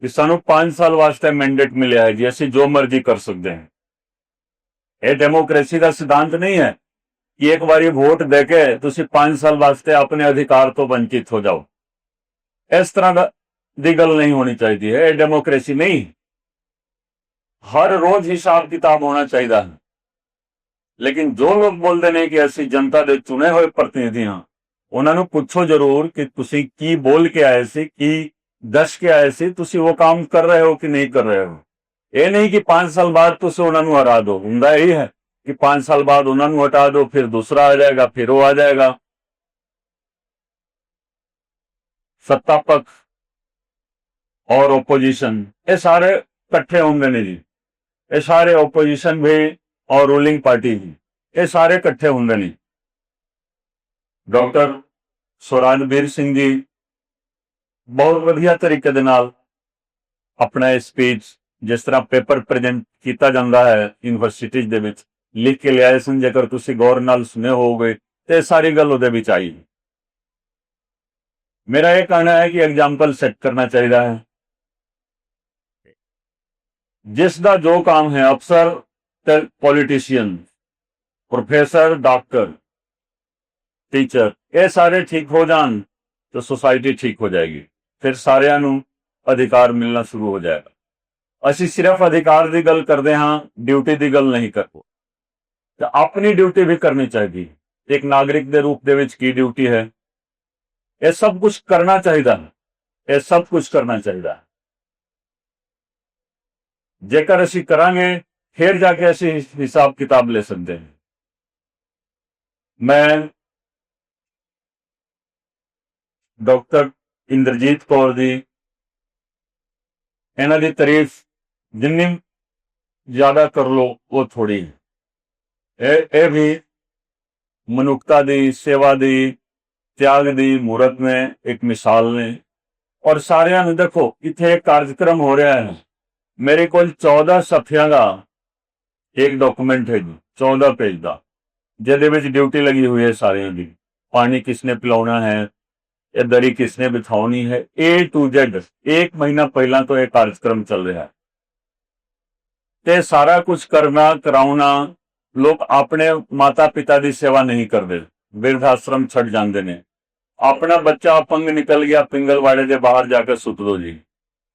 ਕਿ ਸਾਨੂੰ 5 ਸਾਲ ਵਾਸਤੇ ਮੈਂਡੇਟ ਮਿਲਿਆ ਹੈ ਜੀ, ਅਸੀਂ ਜੋ ਮਰਜ਼ੀ ਕਰ ਸਕਦੇ ਹਾਂ। ਇਹ ਡੈਮੋਕ੍ਰੇਸੀ ਦਾ ਸਿਧਾਂਤ ਨਹੀਂ ਹੈ ਕਿ ਇੱਕ ਵਾਰੀ ਵੋਟ ਦੇ ਕੇ ਤੁਸੀਂ 5 ਸਾਲ ਵਾਸਤੇ ਆਪਣੇ ਅਧਿਕਾਰ ਤੋਂ ਵੰਚਿਤ ਹੋ ਜਾਓ। ਇਸ ਤਰ੍ਹਾਂ ਦਾ ਦੀ ਗੱਲ ਨਹੀਂ ਹੋਣੀ ਚਾਹੀਦੀ ਹੈ। ਇਹ ਡੈਮੋਕ੍ਰੇਸੀ ਨਹੀਂ। ਹਰ ਰੋਜ਼ ਹਿਸਾਬ ਕਿਤਾਬ ਹੋਣਾ ਚਾਹੀਦਾ ਹੈ। ਲੇਕਿਨ ਜੋ ਲੋਕ ਬੋਲਦੇ ਨੇ ਕਿ ਅਸੀਂ ਜਨਤਾ ਦੇ ਚੁਣੇ ਹੋਏ ਪ੍ਰਤੀਨਿਧੀ ਹਾਂ, ਉਹਨਾਂ ਨੂੰ ਪੁੱਛੋ ਜ਼ਰੂਰ ਕਿ ਤੁਸੀਂ ਕੀ ਬੋਲ ਕੇ ਆਏ ਸੀ, ਕੀ ਦੱਸ ਕੇ ਆਏ ਸੀ, ਤੁਸੀਂ ਉਹ ਕੰਮ ਕਰ ਰਹੇ ਹੋ ਕਿ ਨਹੀਂ ਕਰ ਰਹੇ ਹੋ। ਇਹ ਨਹੀਂ ਕਿ 5 ਸਾਲ ਬਾਅਦ ਤੁਸੀਂ ਉਹਨਾਂ ਨੂੰ ਹਰਾ ਦਿਓ। ਹੁੰਦਾ ਇਹ ਹੈ ਕਿ 5 ਸਾਲ ਬਾਅਦ ਉਹਨਾਂ ਨੂੰ ਹਟਾ ਦਿਓ, ਫਿਰ ਦੂਸਰਾ ਆ ਜਾਏਗਾ, ਫਿਰ ਉਹ ਆ ਜਾਏਗਾ। ਸੱਤਾ ਪੱਖ ਔਰ ਆਪੋਜੀਸ਼ਨ ਇਹ ਸਾਰੇ ਇਕੱਠੇ ਹੁੰਦੇ ਨੇ ਜੀ। ਇਹ ਸਾਰੇ ਆਪੋਜੀਸ਼ਨ ਵੀ ਔਰ ਰੂਲਿੰਗ ਪਾਰਟੀ ਵੀ, ਇਹ ਸਾਰੇ ਇਕੱਠੇ ਹੁੰਦੇ ਨੇ। ਡਾਕਟਰ ਸੁਰਾਨਵੀਰ ਸਿੰਘ ਜੀ ਬਹੁਤ ਵਧੀਆ ਤਰੀਕੇ ਦੇ ਨਾਲ ਆਪਣਾ ਇਹ ਸਪੀਚ ਜਿਸ ਤਰ੍ਹਾਂ ਪੇਪਰ ਪ੍ਰੈਜ਼ੈਂਟ ਕੀਤਾ ਜਾਂਦਾ ਹੈ ਯੂਨੀਵਰਸਿਟੀਜ਼ ਦੇ ਵਿੱਚ, ਲਿਖ ਕੇ ਲਿਆਏ ਸਨ, ਜੇਕਰ ਤੁਸੀਂ ਗੌਰ ਨਾਲ ਸੁਨੇ ਹੋਵੋਗੇ, ਤੇ ਇਹ ਸਾਰੀ ਗੱਲ ਉਹਦੇ ਵਿੱਚ ਆਈ। ਮੇਰਾ ਇਹ ਕਹਿਣਾ ਹੈ ਕਿ ਐਗਜ਼ਾਮਪਲ ਸੈੱਟ ਕਰਨਾ ਚਾਹੀਦਾ ਹੈ। ਜਿਸ ਦਾ ਜੋ ਕੰਮ ਹੈ, ਅਫਸਰ ਤੇ ਪੋਲੀਟੀਸ਼ੀਅਨ, ਪ੍ਰੋਫੈਸਰ, ਡਾਕਟਰ, ਟੀਚਰ, ਇਹ ਸਾਰੇ ਠੀਕ ਹੋ ਜਾਣ ਤਾਂ ਸੋਸਾਇਟੀ ਠੀਕ ਹੋ ਜਾਏਗੀ। ਫਿਰ ਸਾਰਿਆਂ ਨੂੰ ਅਧਿਕਾਰ ਮਿਲਣਾ ਸ਼ੁਰੂ ਹੋ ਜਾਏਗਾ। ਅਸੀਂ ਸਿਰਫ ਅਧਿਕਾਰ ਦੀ ਗੱਲ ਕਰਦੇ ਹਾਂ, ਡਿਊਟੀ ਦੀ ਗੱਲ ਨਹੀਂ ਕਰਦੇ ਤਾਂ ਆਪਣੀ ਡਿਊਟੀ ਵੀ ਕਰਨੀ ਚਾਹੀਦੀ ਇੱਕ ਨਾਗਰਿਕ ਦੇ ਰੂਪ ਦੇ ਵਿੱਚ ਕੀ ਡਿਊਟੀ ਹੈ? ਇਹ ਸਭ ਕੁਝ ਕਰਨਾ ਚਾਹੀਦਾ ਇਹ ਸਭ ਕੁਝ ਕਰਨਾ ਚਾਹੀਦਾ ਜੇਕਰ ਅਸੀਂ ਕਰਾਂਗੇ, ਫਿਰ ਜਾ ਕੇ ਅਸੀਂ ਹਿਸਾਬ ਕਿਤਾਬ ਲੈ ਸਕਦੇ ਹਾਂ। ਮੈਂ ਡਾਕਟਰ ਇੰਦਰਜੀਤ ਕੌਰ ਦੀ ਇਹਨਾਂ ਦੀ ਤਾਰੀਫ ਜਿੰਨੀ ਜ਼ਿਆਦਾ ਕਰ ਲੋ ਉਹ ਥੋੜੀ ਇਹ ਇਹ ਵੀ ਮਨੁੱਖਤਾ ਦੀ, ਸੇਵਾ ਦੀ, ਤਿਆਗ ਦੀ ਮੂਰਤ ਨੇ, ਇੱਕ ਮਿਸਾਲ ਨੇ। ਔਰ ਸਾਰਿਆਂ ਨੂੰ ਦੇਖੋ, ਇੱਥੇ ਇੱਕ ਕਾਰਜਕ੍ਰਮ ਹੋ ਰਿਹਾ ਹੈ। ਮੇਰੇ ਕੋਲ 14 ਸਫ਼ਿਆਂ ਦਾ ਇੱਕ ਡਾਕੂਮੈਂਟ ਹੈ ਜੀ 14 ਪੇਜ ਦਾ। ਜਿਹਦੇ ਵਿੱਚ ਡਿਊਟੀ ਲੱਗੀ ਹੋਈ ਹੈ ਸਾਰਿਆਂ ਦੀ। ਪਾਣੀ ਕਿਸਨੇ ਪਿਲਾਉਣਾ ਹੈ, ਇਹ ਦਰੀ ਕਿਸਨੇ ਬਿਠਾਉਣੀ ਹੈ, A to Z ਇੱਕ ਮਹੀਨਾ ਪਹਿਲਾਂ ਤੋਂ ਇਹ ਕਾਰਜਕ੍ਰਮ ਚੱਲ ਰਿਹਾ ਹੈ। ਤੇ ਸਾਰਾ ਕੁਝ ਕਰਨਾ, ਕਰਾਉਣਾ, ਲੋਕ ਆਪਣੇ ਮਾਤਾ ਪਿਤਾ ਦੀ ਸੇਵਾ ਨਹੀਂ ਕਰਦੇ। ਬਿਰਧ ਆਸ਼ਰਮ ਛੱਡ ਜਾਂਦੇ ਨੇ। ਆਪਣਾ ਬੱਚਾ ਅਪੰਗ ਨਿਕਲ ਗਿਆ, ਪਿੰਗਲਵਾੜੇ ਦੇ ਬਾਹਰ ਜਾ ਕੇ ਸੁੱਤ ਦੋ ਜੀ।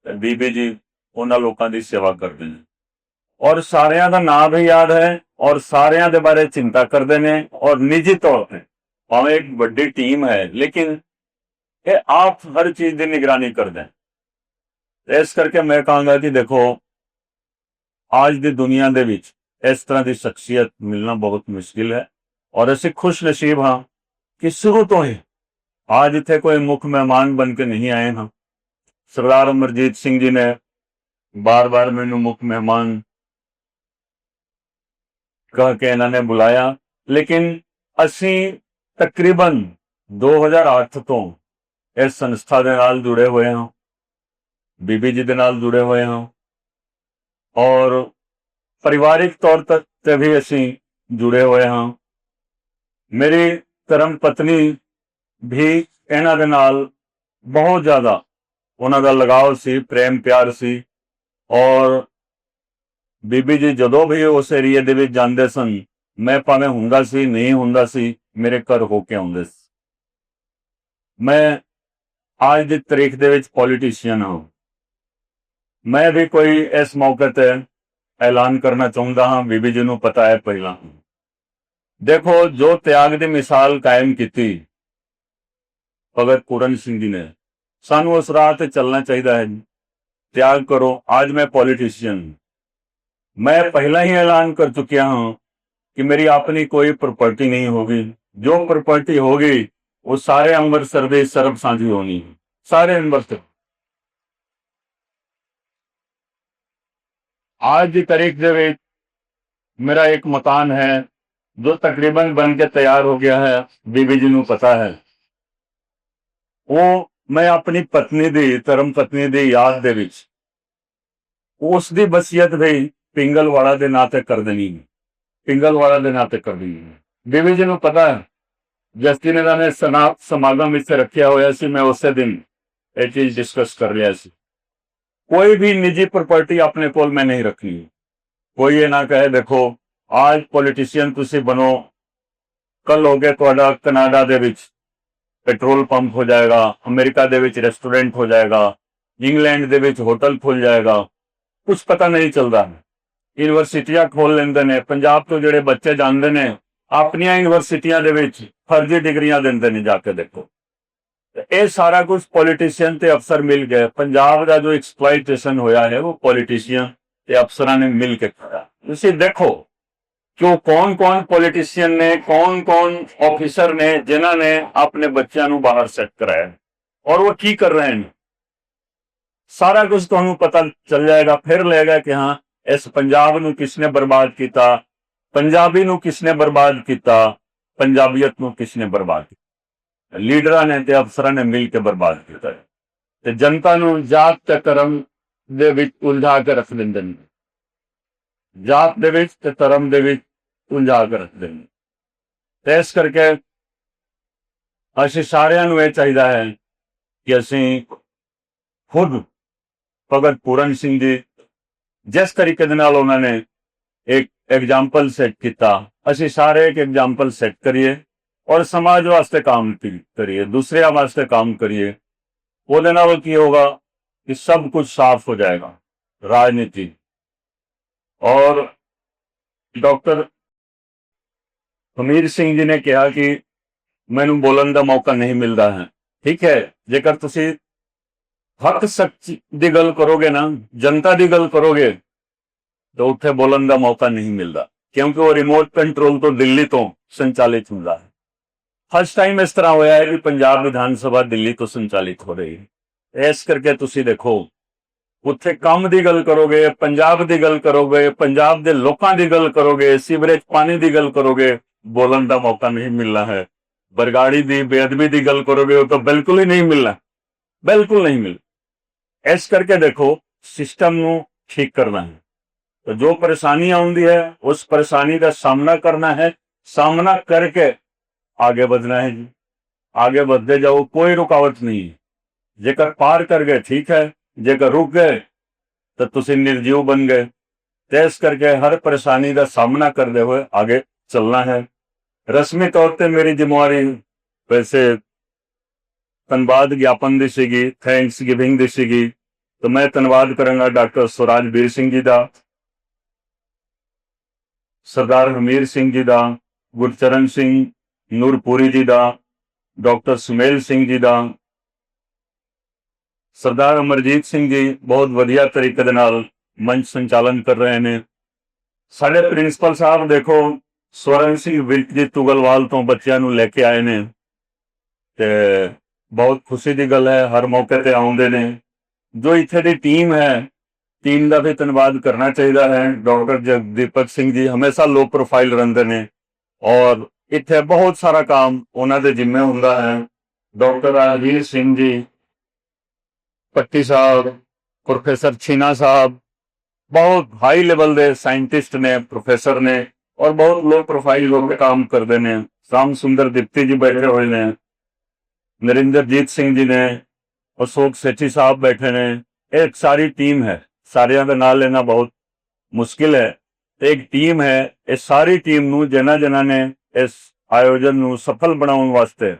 ਤੇ ਬੀਬੀ ਜੀ, ਉਹਨਾਂ ਲੋਕਾਂ ਦੀ ਸੇਵਾ ਕਰਦੇ ਨੇ। ਔਰ ਸਾਰਿਆਂ ਦਾ ਨਾਮ ਵੀ ਯਾਦ ਹੈ ਔਰ ਸਾਰਿਆਂ ਦੇ ਬਾਰੇ ਚਿੰਤਾ ਕਰਦੇ ਨੇ ਔਰ ਨਿੱਜੀ ਤੌਰ ਤੇ। ਭਾਵੇਂ ਇੱਕ ਵੱਡੀ ਟੀਮ ਹੈ, ਲੇਕਿਨ ਇਹ ਆਪ ਹਰ ਚੀਜ਼ ਦੀ ਨਿਗਰਾਨੀ ਕਰਦੇ ਨੇ। ਇਸ ਕਰਕੇ ਮੈਂ ਕਹਾਂਗਾ ਕਿ ਦੇਖੋ ਅੱਜ ਦੀ ਦੁਨੀਆ ਦੇ ਵਿੱਚ ਇਸ ਤਰ੍ਹਾਂ ਦੀ ਸ਼ਖਸੀਅਤ ਮਿਲਣਾ ਬਹੁਤ ਮੁਸ਼ਕਿਲ ਹੈ ਔਰ ਅਸੀਂ ਖੁਸ਼ ਨਸੀਬ ਹਾਂ ਕਿ ਸ਼ੁਰੂ ਤੋਂ ਹੀ आज ਇੱਥੇ ਕੋਈ ਮੁੱਖ ਮਹਿਮਾਨ ਬਣ ਕੇ ਨਹੀਂ ਆਏ ਹਾਂ ਸਰਦਾਰ ਅਮਰਜੀਤ ਸਿੰਘ ਜੀ ਨੇ ਬਾਰ-ਬਾਰ ਮੈਨੂੰ ਮੁੱਖ ਮਹਿਮਾਨ ਕਹ ਕੇ ਇਹਨਾਂ ਨੇ ਬੁਲਾਇਆ ਲੇਕਿਨ ਅਸੀਂ ਤਕਰੀਬਨ 2008 ਤੋਂ ਇਸ ਸੰਸਥਾ ਦੇ ਨਾਲ ਜੁੜੇ ਹੋਏ ਹਾਂ ਬੀਬੀ ਜੀ ਦੇ ਨਾਲ ਜੁੜੇ ਹੋਏ ਹਾਂ ਔਰ ਪਰਿਵਾਰਿਕ ਤੌਰ ਤੇ- ਵੀ ਅਸੀਂ ਜੁੜੇ ਹੋਏ ਹਾਂ। ਮੇਰੀ ਧਰਮ ਪਤਨੀ ਵੀ ਇਹਨਾਂ ਦੇ ਨਾਲ ਬਹੁਤ ਜ਼ਿਆਦਾ ਉਹਨਾਂ ਦਾ ਲਗਾਵ ਸੀ, ਪ੍ਰੇਮ ਪਿਆਰ ਸੀ ਔਰ ਬੀਬੀ ਜੀ ਜਦੋਂ ਵੀ ਉਸ ਏਰੀਏ ਦੇ ਵਿੱਚ ਜਾਂਦੇ ਸਨ, ਮੈਂ ਭਾਵੇਂ ਹੁੰਦਾ ਸੀ, ਨਹੀਂ ਹੁੰਦਾ ਸੀ, ਮੇਰੇ ਘਰ ਹੋ ਕੇ ਆਉਂਦੇ ਸੀ। ਮੈਂ ਅੱਜ ਦੀ ਤਾਰੀਖ ਦੇ ਵਿੱਚ ਪੋਲੀਟੀਸ਼ੀਅਨ ਹਾਂ। ਮੈਂ ਵੀ ਕੋਈ ਇਸ ਮੌਕੇ ਤੇ ਐਲਾਨ ਕਰਨਾ ਚਾਹੁੰਦਾ ਹਾਂ, ਬੀਬੀ ਜੀ ਨੂੰ ਪਤਾ ਹੈ ਪਹਿਲਾਂ। ਦੇਖੋ, ਜੋ ਤਿਆਗ ਦੀ ਮਿਸਾਲ ਕਾਇਮ ਕੀਤੀ ਭਗਤ ਪੂਰਨ ਸਿੰਘ ਜੀ ਨੇ, ਸਾਨੂੰ ਉਸ ਰਾਹ ਤੇ ਚੱਲਣਾ ਚਾਹੀਦਾ ਹੈ। ਤਿਆਗ ਕਰੋ, ਅੱਜ ਮੈਂ ਪੋਲੀਟੀਸ਼ੀਅਨ ਮੈਂ ਪਹਿਲਾਂ ਹੀ ਐਲਾਨ ਕਰ ਚੁੱਕਿਆ ਹਾਂ ਕਿ ਮੇਰੀ ਆਪਣੀ ਕੋਈ ਪ੍ਰਾਪਰਟੀ ਨਹੀਂ ਹੋਗੀ ਜੋ ਪ੍ਰਾਪਰਟੀ ਹੋਗੀ ਉਹ ਸਾਰੇ ਅੰਮ੍ਰਿਤਸਰ ਦੇ ਸਰਬ ਸਾਂਝੀ ਹੋਣੀ, ਸਾਰੇ ਅੰਮ੍ਰਿਤਸਰ। आज ਦੀ ਤਾਰੀਖ ਦੇ ਵਿੱਚ ਮੇਰਾ ਇੱਕ ਮਕਾਨ ਹੈ ਜੋ ਤਕਰੀਬਨ ਬਣ ਕੇ ਤਿਆਰ ਹੋ ਗਿਆ ਹੈ ਬੀਬੀ ਜੀ ਨੂੰ ਪਤਾ ਹੈ ਉਹ ਮੈਂ ਆਪਣੀ ਪਤਨੀ ਦੀ ਧਰਮ ਪਤਨੀ ਦੀ ਯਾਦ ਦੇ ਵਿੱਚ ਉਸ ਦੀ ਵਸੀਅਤ ਵੀ ਪਿੰਗਲਵਾੜਾ ਦੇ ਨਾਂ ਤੇ ਕਰ ਦੇਣੀ ਹੈ। ਪਿੰਗਲਵਾੜਾ ਦੇ ਨਾਂ ਤੇ ਕਰ ਦੇਣੀ ਬੀਬੀ ਜੀ ਨੂੰ ਪਤਾ ਹੈ ਜਿਸ ਦਿਨ ਇਹਨਾਂ ਨੇ ਸਮਾਗਮ ਵਿੱਚ ਰੱਖਿਆ ਹੋਇਆ ਸੀ ਮੈਂ ਉਸੇ ਦਿਨ ਇਹ ਚੀਜ਼ ਡਿਸਕਸ ਕਰ ਲਿਆ ਸੀ ਕੋਈ ਵੀ ਨਿੱਜੀ ਪ੍ਰਾਪਰਟੀ ਆਪਣੇ ਕੋਲ ਮੈਂ ਨਹੀਂ ਰੱਖਣੀ ਕੋਈ ਇਹ ਨਾ ਕਹੇ, ਦੇਖੋ ਅੱਜ ਪੋਲੀਟੀਸ਼ੀਅਨ ਤੁਸੀਂ ਬਣੋ। ਕੱਲ ਹੋ ਗਿਆ ਤੁਹਾਡਾ ਕਨਾਡਾ ਦੇ ਵਿੱਚ ਪੈਟਰੋਲ ਪੰਪ ਹੋ ਜਾਏਗਾ, ਅਮਰੀਕਾ ਦੇ ਵਿੱਚ ਰੈਸਟੋਰੈਂਟ ਹੋ ਜਾਏਗਾ, ਇੰਗਲੈਂਡ ਦੇ ਵਿੱਚ ਹੋਟਲ ਖੁੱਲ ਜਾਏਗਾ। ਕੁਝ ਪਤਾ ਨਹੀਂ ਚੱਲਦਾ। ਯੂਨੀਵਰਸਿਟੀਆਂ ਖੋਲ ਲੈਂਦੇ ਨੇ। ਪੰਜਾਬ ਤੋਂ ਜਿਹੜੇ ਬੱਚੇ ਜਾਂਦੇ ਨੇ, ਆਪਣੀਆਂ ਯੂਨੀਵਰਸਿਟੀਆਂ ਦੇ ਵਿੱਚ ਫਰਜ਼ੀ ਡਿਗਰੀਆਂ ਦਿੰਦੇ ਨੇ ਜਾ ਕੇ, ਦੇਖੋ। ਇਹ ਸਾਰਾ ਕੁਝ ਪੋਲੀਟੀਸ਼ੀਅਨ ਤੇ ਅਫਸਰ ਮਿਲ ਗਏ। ਪੰਜਾਬ ਦਾ ਜੋ ਐਕਸਪਲੋਇਟੇਸ਼ਨ ਹੋਇਆ ਹੈ, ਉਹ ਪੋਲੀਟੀਸ਼ੀਅਨ ਤੇ ਅਫਸਰਾਂ ਨੇ ਮਿਲ ਕੇ ਕੀਤਾ। ਤੁਸੀਂ ਦੇਖੋ ਕਿ ਕੌਣ ਕੌਣ ਪੋਲੀਟੀਸ਼ੀਅਨ ਨੇ ਕੌਣ ਕੌਣ ਆਫੀਸਰ ਨੇ, ਜਿਨ੍ਹਾਂ ਨੇ ਆਪਣੇ ਬੱਚਿਆਂ ਨੂੰ ਬਾਹਰ ਸੈੱਟ ਕਰਾਇਆ ਔਰ ਉਹ ਕੀ ਕਰ ਰਹੇ ਨੇ? ਸਾਰਾ ਕੁਝ ਤੁਹਾਨੂੰ ਪਤਾ ਚੱਲ ਜਾਏਗਾ, ਫਿਰ ਲੱਗੇਗਾ ਕਿ ਹਾਂ, ਇਸ ਪੰਜਾਬ ਨੂੰ ਕਿਸਨੇ ਬਰਬਾਦ ਕੀਤਾ? ਪੰਜਾਬੀ ਨੂੰ ਕਿਸਨੇ ਬਰਬਾਦ ਕੀਤਾ? ਪੰਜਾਬੀਅਤ ਨੂੰ ਕਿਸਨੇ ਬਰਬਾਦ ਕੀਤਾ ਲੀਡਰਾਂ ਨੇ ਤੇ ਅਫਸਰਾਂ ਨੇ ਮਿਲ ਕੇ ਬਰਬਾਦ ਕੀਤਾ ਹੈ। ਤੇ ਜਨਤਾ ਨੂੰ ਜਾਤ ਤੇ ਧਰਮ ਦੇ ਵਿੱਚ ਉਲਝਾ ਕੇ ਰੱਖ ਦਿੰਦੇ ਨੇ। ਜਾਤ ਦੇ ਵਿੱਚ ਤੇ ਧਰਮ ਦੇ ਵਿੱਚ ਉਲਝਾ ਕੇ ਰੱਖਦੇ ਨੇ। ਤੇ ਇਸ ਕਰਕੇ ਅਸੀਂ ਸਾਰਿਆਂ ਨੂੰ ਇਹ ਚਾਹੀਦਾ ਹੈ ਕਿ ਅਸੀਂ ਖੁਦ ਭਗਤ ਪੂਰਨ ਸਿੰਘ ਜੀ, ਜਿਸ ਤਰੀਕੇ ਦੇ ਨਾਲ ਉਹਨਾਂ ਨੇ ਇੱਕ ਐਗਜ਼ਾਮਪਲ ਸੈੱਟ ਕੀਤਾ, ਅਸੀਂ ਸਾਰੇ ਇੱਕ ਐਗਜ਼ਾਮਪਲ ਸੈੱਟ ਕਰੀਏ। ਔਰ ਸਮਾਜ ਵਾਸਤੇ ਕੰਮ ਕੀ- ਕਰੀਏ, ਦੂਸਰਿਆਂ ਵਾਸਤੇ ਕੰਮ ਕਰੀਏ, ਉਹਦੇ ਨਾਲ ਕੀ ਹੋਗਾ ਕਿ ਸਭ ਕੁਝ ਸਾਫ਼ ਹੋ ਜਾਏਗਾ, ਰਾਜਨੀਤੀ। ਔਰ ਡਾਕਟਰ ਹਮੀਰ ਸਿੰਘ ਜੀ ਨੇ ਕਿਹਾ ਕਿ ਮੈਨੂੰ ਬੋਲਣ ਦਾ ਮੌਕਾ ਨਹੀਂ ਮਿਲਦਾ ਹੈ। ਠੀਕ ਹੈ, ਜੇਕਰ ਤੁਸੀਂ ਹੱਕ ਸੱਚ ਦੀ ਗੱਲ ਕਰੋਗੇ ਨਾ, ਜਨਤਾ ਦੀ ਗੱਲ ਕਰੋਗੇ, ਤਾਂ ਉੱਥੇ ਬੋਲਣ ਦਾ ਮੌਕਾ ਨਹੀਂ ਮਿਲਦਾ, ਕਿਉਂਕਿ ਉਹ ਰਿਮੋਟ ਕੰਟਰੋਲ ਤੋਂ ਦਿੱਲੀ ਤੋਂ ਸੰਚਾਲਿਤ ਹੁੰਦਾ ਹੈ। ਫਸਟ ਟਾਈਮ ਇਸ ਤਰ੍ਹਾਂ ਹੋਇਆ ਹੈ ਕਿ ਪੰਜਾਬ ਵਿਧਾਨ ਸਭਾ ਦਿੱਲੀ ਤੋਂ ਸੰਚਾਲਿਤ ਹੋ ਰਹੀ ਹੈ। ਇਸ ਕਰਕੇ ਤੁਸੀਂ ਦੇਖੋ, ਉੱਥੇ ਕੰਮ ਦੀ ਗੱਲ ਕਰੋਗੇ, ਪੰਜਾਬ ਦੀ ਗੱਲ ਕਰੋਗੇ, ਪੰਜਾਬ ਦੇ ਲੋਕਾਂ ਦੀ ਗੱਲ ਕਰੋਗੇ, ਸੀਵਰੇਜ ਪਾਣੀ ਦੀ ਗੱਲ ਕਰੋਗੇ, ਬੋਲਣ ਦਾ ਮੌਕਾ ਨਹੀਂ ਮਿਲਣਾ ਹੈ। ਬਰਗਾੜੀ ਦੀ, ਬੇਅਦਬੀ ਦੀ ਗੱਲ ਕਰੋਗੇ, ਉਹ ਤਾਂ ਬਿਲਕੁਲ ਹੀ ਨਹੀਂ ਮਿਲਣਾ। ਬਿਲਕੁਲ ਨਹੀਂ ਮਿਲ ਇਸ ਕਰਕੇ ਦੇਖੋ ਸਿਸਟਮ ਨੂੰ ਠੀਕ ਕਰਨਾ ਹੈ। ਤਾਂ ਜੋ ਪਰੇਸ਼ਾਨੀ ਆਉਂਦੀ ਹੈ, ਉਸ ਪਰੇਸ਼ਾਨੀ ਦਾ ਸਾਹਮਣਾ ਕਰਨਾ ਹੈ। ਸਾਹਮਣਾ ਕਰਕੇ आगे बढ़ना है जी आगे बढ़ते जाओ कोई रुकावट नहीं है जेकर पार कर गए ठीक है जेकर रुक गए तो तुसी निर्जीव बन गए तो इस करके हर परेशानी का सामना करते हुए आगे चलना है रस्मी तौर पे मेरी जिम्मेवारी वैसे ਧੰਨਵਾਦ ਗਿਆਪਨ ਦੀ ਸੀਗੀ ਥੈਂਕਸ ਗਿਵਿੰਗ ਦੀ ਸੀਗੀ ਤਾਂ ਮੈਂ ਧੰਨਵਾਦ ਕਰਾਂਗਾ ਡਾਕਟਰ ਸੁਰਾਜ ਵੀਰ ਸਿੰਘ ਜੀ ਦਾ ਸਰਦਾਰ ਹਮੀਰ ਸਿੰਘ ਜੀ ਦਾ ਗੁਰਚਰਨ ਸਿੰਘ ਨੂਰਪੁਰੀ ਜੀ ਦਾ, ਡਾਕਟਰ ਸੁਮੇਲ ਸਿੰਘ ਜੀ ਦਾ, ਸਰਦਾਰ ਅਮਰਜੀਤ ਸਿੰਘ ਜੀ ਬਹੁਤ ਵਧੀਆ ਤਰੀਕੇ ਦੇ ਨਾਲ ਮੰਚ ਸੰਚਾਲਨ ਕਰ ਰਹੇ ਨੇ। ਸਾਡੇ ਪ੍ਰਿੰਸੀਪਲ ਸਾਹਿਬ ਦੇਖੋ, ਸਵਰਨ ਸਿੰਘ ਵਿਲਜੀ ਤੁਗਲਵਾਲ ਤੋਂ ਬੱਚਿਆਂ ਨੂੰ ਲੈ ਕੇ ਆਏ ਨੇ ਤੇ ਬਹੁਤ ਖੁਸ਼ੀ ਦੀ ਗੱਲ ਹੈ, ਹਰ ਮੌਕੇ ਤੇ ਆਉਂਦੇ ਨੇ। ਜੋ ਇੱਥੇ ਦੀ ਟੀਮ ਹੈ, ਟੀਮ ਦਾ ਵੀ ਧੰਨਵਾਦ ਕਰਨਾ ਚਾਹੀਦਾ ਹੈ। ਡਾਕਟਰ ਜਗਦੀਪਕ ਸਿੰਘ ਜੀ ਹਮੇਸ਼ਾ ਲੋ ਪ੍ਰੋਫਾਈਲ ਰਹਿੰਦੇ ਨੇ ਔਰ ਇੱਥੇ ਬਹੁਤ ਸਾਰਾ ਕੰਮ ਉਹਨਾਂ ਦੇ ਜਿੰਮੇ ਹੁੰਦਾ ਹੈ। ਡਾਕਟਰ ਅਜੀਤ ਸਿੰਘ ਜੀ, ਪੱਟੀ ਸਾਹਿਬ, ਪ੍ਰੋਫੈਸਰ ਛੀਨਾ ਸਾਹਿਬ, ਬਹੁਤ ਹਾਈ ਲੈਵਲ ਦੇ ਸਾਇੰਟਿਸਟ ਨੇ, ਪ੍ਰੋਫੈਸਰ ਨੇ ਔਰ ਬਹੁਤ ਲੋ ਪ੍ਰੋਫਾਈਲ ਲੋਕ ਕੰਮ ਕਰਦੇ ਨੇ। ਰਾਮ ਸੁੰਦਰ ਦੀਪਤੀ ਜੀ ਬੈਠੇ ਹੋਏ ਨੇ, ਨਰਿੰਦਰਜੀਤ ਸਿੰਘ ਜੀ ਨੇ, ਅਸ਼ੋਕ ਸੇਠੀ ਸਾਹਿਬ ਬੈਠੇ ਨੇ। ਇਹ ਇੱਕ ਸਾਰੀ ਟੀਮ ਹੈ। ਸਾਰਿਆਂ ਦੇ ਨਾਲ ਲੈਣਾ ਬਹੁਤ ਮੁਸ਼ਕਿਲ ਹੈ। ਤੇ ਇੱਕ ਟੀਮ ਹੈ। ਇਹ ਸਾਰੀ ਟੀਮ ਨੂੰ ਜਿਨ੍ਹਾਂ ਜਿਨ੍ਹਾਂ ਨੇ ਇਸ ਆਯੋਜਨ ਨੂੰ ਸਫਲ ਬਣਾਉਣ ਵਾਸਤੇ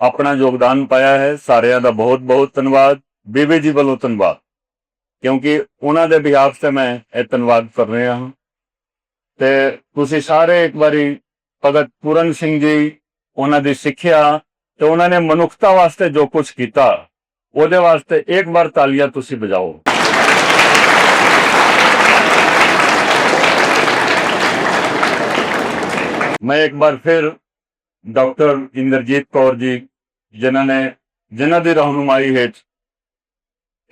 ਆਪਣਾ ਯੋਗਦਾਨ ਪਾਇਆ ਹੈ। ਸਾਰਿਆਂ ਦਾ ਬਹੁਤ ਬਹੁਤ ਧੰਨਵਾਦ। ਬੀਬੀ ਜੀ ਵੱਲੋਂ ਧੰਨਵਾਦ। ਕਿਉਂਕਿ ਉਹਨਾਂ ਦੇ ਬਿਹਾਫ ਤੇ ਮੈਂ ਇਹ ਧੰਨਵਾਦ ਕਰ ਰਿਹਾ ਹਾਂ। ਤੇ ਤੁਸੀਂ ਸਾਰੇ ਇੱਕ ਵਾਰੀ ਭਗਤ ਪੂਰਨ ਸਿੰਘ ਜੀ, ਉਹਨਾਂ ਦੀ ਸਿੱਖਿਆ ਤੇ ਉਹਨਾਂ ਨੇ ਮਨੁੱਖਤਾ ਵਾਸਤੇ ਜੋ ਕੁਝ ਕੀਤਾ, ਉਹਦੇ ਵਾਸਤੇ ਇੱਕ ਵਾਰ ਤਾਲੀਆਂ ਤੁਸੀਂ ਵਜਾਓ। ਮੈਂ ਇੱਕ ਵਾਰ ਫਿਰ ਡਾਕਟਰ ਇੰਦਰਜੀਤ ਕੌਰ ਜੀ ਜਿਨ੍ਹਾਂ ਨੇ ਜਿਨ੍ਹਾਂ ਦੀ ਰਹਿਨੁਮਾਈ ਹੇਠ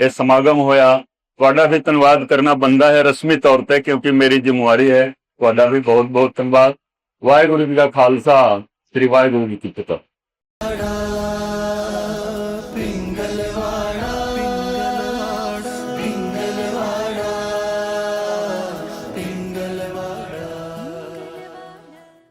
ਇਹ ਸਮਾਗਮ ਹੋਇਆ ਤੁਹਾਡਾ ਵੀ ਧੰਨਵਾਦ ਕਰਨਾ ਬੰਦਾ ਹੈ ਰਸਮੀ ਤੌਰ ਤੇ ਕਿਉਂਕਿ ਮੇਰੀ ਜ਼ਿੰਮੇਵਾਰੀ ਹੈ ਤੁਹਾਡਾ ਵੀ ਬਹੁਤ ਬਹੁਤ ਧੰਨਵਾਦ ਵਾਹਿਗੁਰੂ ਜੀ ਦਾ ਖਾਲਸਾ ਸ੍ਰੀ ਵਾਹਿਗੁਰੂ ਜੀ ਕੀ ਫਤਿਹ